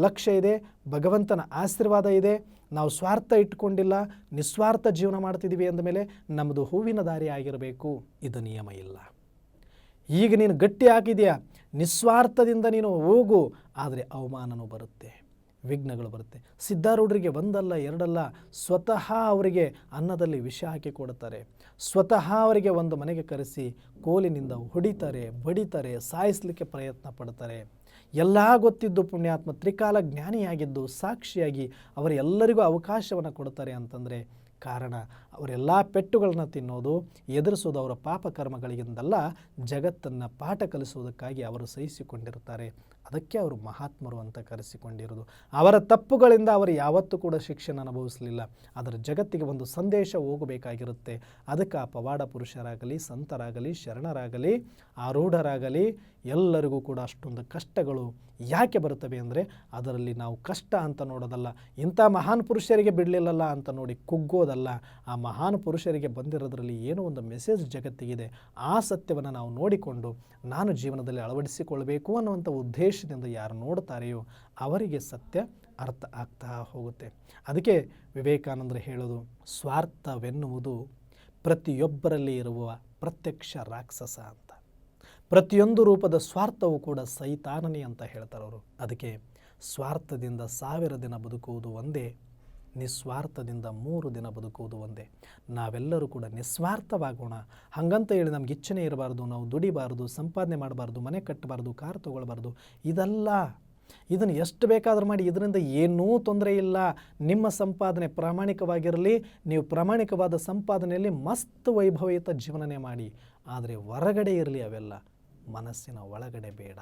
ಲಕ್ಷ್ಯ ಇದೆ, ಭಗವಂತನ ಆಶೀರ್ವಾದ ಇದೆ. ನಾವು ಸ್ವಾರ್ಥ ಇಟ್ಕೊಂಡಿಲ್ಲ ನಿಸ್ವಾರ್ಥ ಜೀವನ ಮಾಡ್ತಿದ್ದೀವಿ ಅಂದಮೇಲೆ ನಮ್ಮದು ಹೂವಿನ ದಾರಿ ಆಗಿರಬೇಕು. ಇದು ನಿಯಮ ಇಲ್ಲ. ಈಗ ನೀನು ಗಟ್ಟಿ ಹಾಕಿದೆಯಾ? ನಿಸ್ವಾರ್ಥದಿಂದ ನೀನು ಹೋಗು, ಆದರೆ ಅವಮಾನನೂ ಬರುತ್ತೆ, ವಿಘ್ನಗಳು ಬರುತ್ತೆ. ಸಿದ್ಧಾರೂಢರಿಗೆ ಒಂದಲ್ಲ, ಎರಡಲ್ಲ, ಸ್ವತಃ ಅವರಿಗೆ ಅನ್ನದಲ್ಲಿ ವಿಷ ಹಾಕಿ ಕೊಡುತ್ತಾರೆ ಸ್ವತಃ ಅವರಿಗೆ ಒಂದು ಮನೆಗೆ ಕರೆಸಿ, ಕೋಲಿನಿಂದ ಹೊಡಿತಾರೆ, ಬಡಿತಾರೆ, ಸಾಯಿಸಲಿಕ್ಕೆ ಪ್ರಯತ್ನ ಪಡ್ತಾರೆ. ಎಲ್ಲ ಗೊತ್ತಿದ್ದು ಪುಣ್ಯಾತ್ಮ ತ್ರಿಕಾಲ ಜ್ಞಾನಿಯಾಗಿದ್ದು ಸಾಕ್ಷಿಯಾಗಿ ಅವರೆಲ್ಲರಿಗೂ ಅವಕಾಶವನ್ನು ಕೊಡ್ತಾರೆ ಅಂತಂದರೆ ಕಾರಣ, ಅವರೆಲ್ಲ ಪೆಟ್ಟುಗಳನ್ನ ತಿನ್ನೋದು, ಎದುರಿಸೋದು ಅವರ ಪಾಪ ಕರ್ಮಗಳಿಗಿಂದಲ್ಲ ಜಗತ್ತನ್ನು ಪಾಠ ಕಲಿಸುವುದಕ್ಕಾಗಿ ಅವರು ಸಹಿಸಿಕೊಂಡಿರ್ತಾರೆ ಅದಕ್ಕೆ ಅವರು ಮಹಾತ್ಮರು ಅಂತ ಕರೆಸಿಕೊಂಡಿರೋದು ಅವರ ತಪ್ಪುಗಳಿಂದ ಅವರು ಯಾವತ್ತೂ ಕೂಡ ಶಿಕ್ಷಣ ಅನುಭವಿಸಲಿಲ್ಲ. ಅದರ ಜಗತ್ತಿಗೆ ಒಂದು ಸಂದೇಶ ಹೋಗಬೇಕಾಗಿರುತ್ತೆ. ಅದಕ್ಕೆ ಆ ಪವಾಡ ಪುರುಷರಾಗಲಿ, ಸಂತರಾಗಲಿ, ಶರಣರಾಗಲಿ, ಆರೂಢರಾಗಲಿ ಎಲ್ಲರಿಗೂ ಕೂಡ ಅಷ್ಟೊಂದು ಕಷ್ಟಗಳು ಯಾಕೆ ಬರುತ್ತವೆ ಅಂದರೆ ಅದರಲ್ಲಿ ನಾವು ಕಷ್ಟ ಅಂತ ನೋಡೋದಲ್ಲ. ಇಂಥ ಮಹಾನ್ ಪುರುಷರಿಗೆ ಬಿಡಲಿಲ್ಲಲ್ಲ ಅಂತ ನೋಡಿ ಕುಗ್ಗೋದಲ್ಲ. ಆ ಮಹಾನ್ ಪುರುಷರಿಗೆ ಬಂದಿರೋದ್ರಲ್ಲಿ ಏನೋ ಒಂದು ಮೆಸೇಜ್ ಜಗತ್ತಿಗಿದೆ. ಆ ಸತ್ಯವನ್ನು ನಾವು ನೋಡಿಕೊಂಡು ನಾನು ಜೀವನದಲ್ಲಿ ಅಳವಡಿಸಿಕೊಳ್ಬೇಕು ಅನ್ನುವಂಥ ಉದ್ದೇಶದಿಂದ ಯಾರು ನೋಡ್ತಾರೆಯೋ ಅವರಿಗೆ ಸತ್ಯ ಅರ್ಥ ಆಗ್ತಾ ಹೋಗುತ್ತೆ. ಅದಕ್ಕೆ ವಿವೇಕಾನಂದರು ಹೇಳೋದು, ಸ್ವಾರ್ಥವೆನ್ನುವುದು ಪ್ರತಿಯೊಬ್ಬರಲ್ಲಿ ಇರುವ ಪ್ರತ್ಯಕ್ಷ ರಾಕ್ಷಸ ಅಂತ. ಪ್ರತಿಯೊಂದು ರೂಪದ ಸ್ವಾರ್ಥವೂ ಕೂಡ ಸೈತಾನನಿ ಅಂತ ಹೇಳ್ತಾರೆ ಅವರು. ಅದಕ್ಕೆ ಸ್ವಾರ್ಥದಿಂದ ಸಾವಿರ ದಿನ ಬದುಕುವುದು ಒಂದೇ ನಿಸ್ವಾರ್ಥದಿಂದ ಮೂರು ದಿನ ಬದುಕುವುದು ಒಂದೇ. ನಾವೆಲ್ಲರೂ ಕೂಡ ನಿಸ್ವಾರ್ಥವಾಗೋಣ. ಹಾಗಂತ ಹೇಳಿ ನಮ್ಗೆ ಇಚ್ಛೆನೇ ಇರಬಾರ್ದು, ನಾವು ದುಡಿಬಾರ್ದು, ಸಂಪಾದನೆ ಮಾಡಬಾರ್ದು, ಮನೆ ಕಟ್ಟಬಾರ್ದು, ಕಾರ್ ತೊಗೊಳ್ಬಾರ್ದು, ಇದಲ್ಲ. ಇದನ್ನು ಎಷ್ಟು ಬೇಕಾದರೂ ಮಾಡಿ, ಇದರಿಂದ ಏನೂ ತೊಂದರೆ ಇಲ್ಲ. ನಿಮ್ಮ ಸಂಪಾದನೆ ಪ್ರಾಮಾಣಿಕವಾಗಿರಲಿ, ನೀವು ಪ್ರಾಮಾಣಿಕವಾದ ಸಂಪಾದನೆಯಲ್ಲಿ ಮಸ್ತ್ ವೈಭವಯುತ ಜೀವನನೇ ಮಾಡಿ. ಆದರೆ ಹೊರಗಡೆ ಇರಲಿ ಅವೆಲ್ಲ. ಮನಸ್ಸಿನ ಒಳಗಡೆ ಬೇಡ.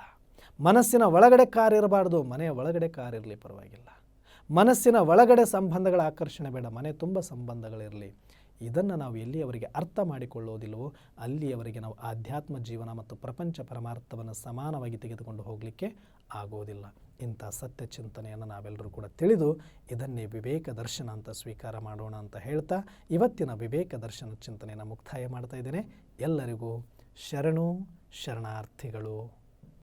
ಮನಸ್ಸಿನ ಒಳಗಡೆ ಕಾರ್ ಇರಬಾರ್ದು, ಮನೆಯ ಒಳಗಡೆ ಕಾರ್ ಇರಲಿ ಪರವಾಗಿಲ್ಲ. ಮನಸ್ಸಿನ ಒಳಗಡೆ ಸಂಬಂಧಗಳ ಆಕರ್ಷಣೆ ಬೇಡ, ಮನೆ ತುಂಬ ಸಂಬಂಧಗಳಿರಲಿ. ಇದನ್ನು ನಾವು ಎಲ್ಲಿಯವರಿಗೆ ಅರ್ಥ ಮಾಡಿಕೊಳ್ಳೋದಿಲ್ವೋ, ಅಲ್ಲಿಯವರೆಗೆ ನಾವು ಆಧ್ಯಾತ್ಮ ಜೀವನ ಮತ್ತು ಪ್ರಪಂಚ ಪರಮಾರ್ಥವನ್ನು ಸಮಾನವಾಗಿ ತೆಗೆದುಕೊಂಡು ಹೋಗಲಿಕ್ಕೆ ಆಗೋದಿಲ್ಲ. ಇಂಥ ಸತ್ಯ ಚಿಂತನೆಯನ್ನು ನಾವೆಲ್ಲರೂ ಕೂಡ ತಿಳಿದು ಇದನ್ನೇ ವಿವೇಕ ದರ್ಶನ ಅಂತ ಸ್ವೀಕಾರ ಮಾಡೋಣ ಅಂತ ಹೇಳ್ತಾ ಇವತ್ತಿನ ವಿವೇಕ ದರ್ಶನ ಚಿಂತನೆಯನ್ನು ಮುಕ್ತಾಯ ಮಾಡ್ತಾ ಇದ್ದೇನೆ. ಎಲ್ಲರಿಗೂ ಶರಣು ಶರಣಾರ್ಥಿಗಳು.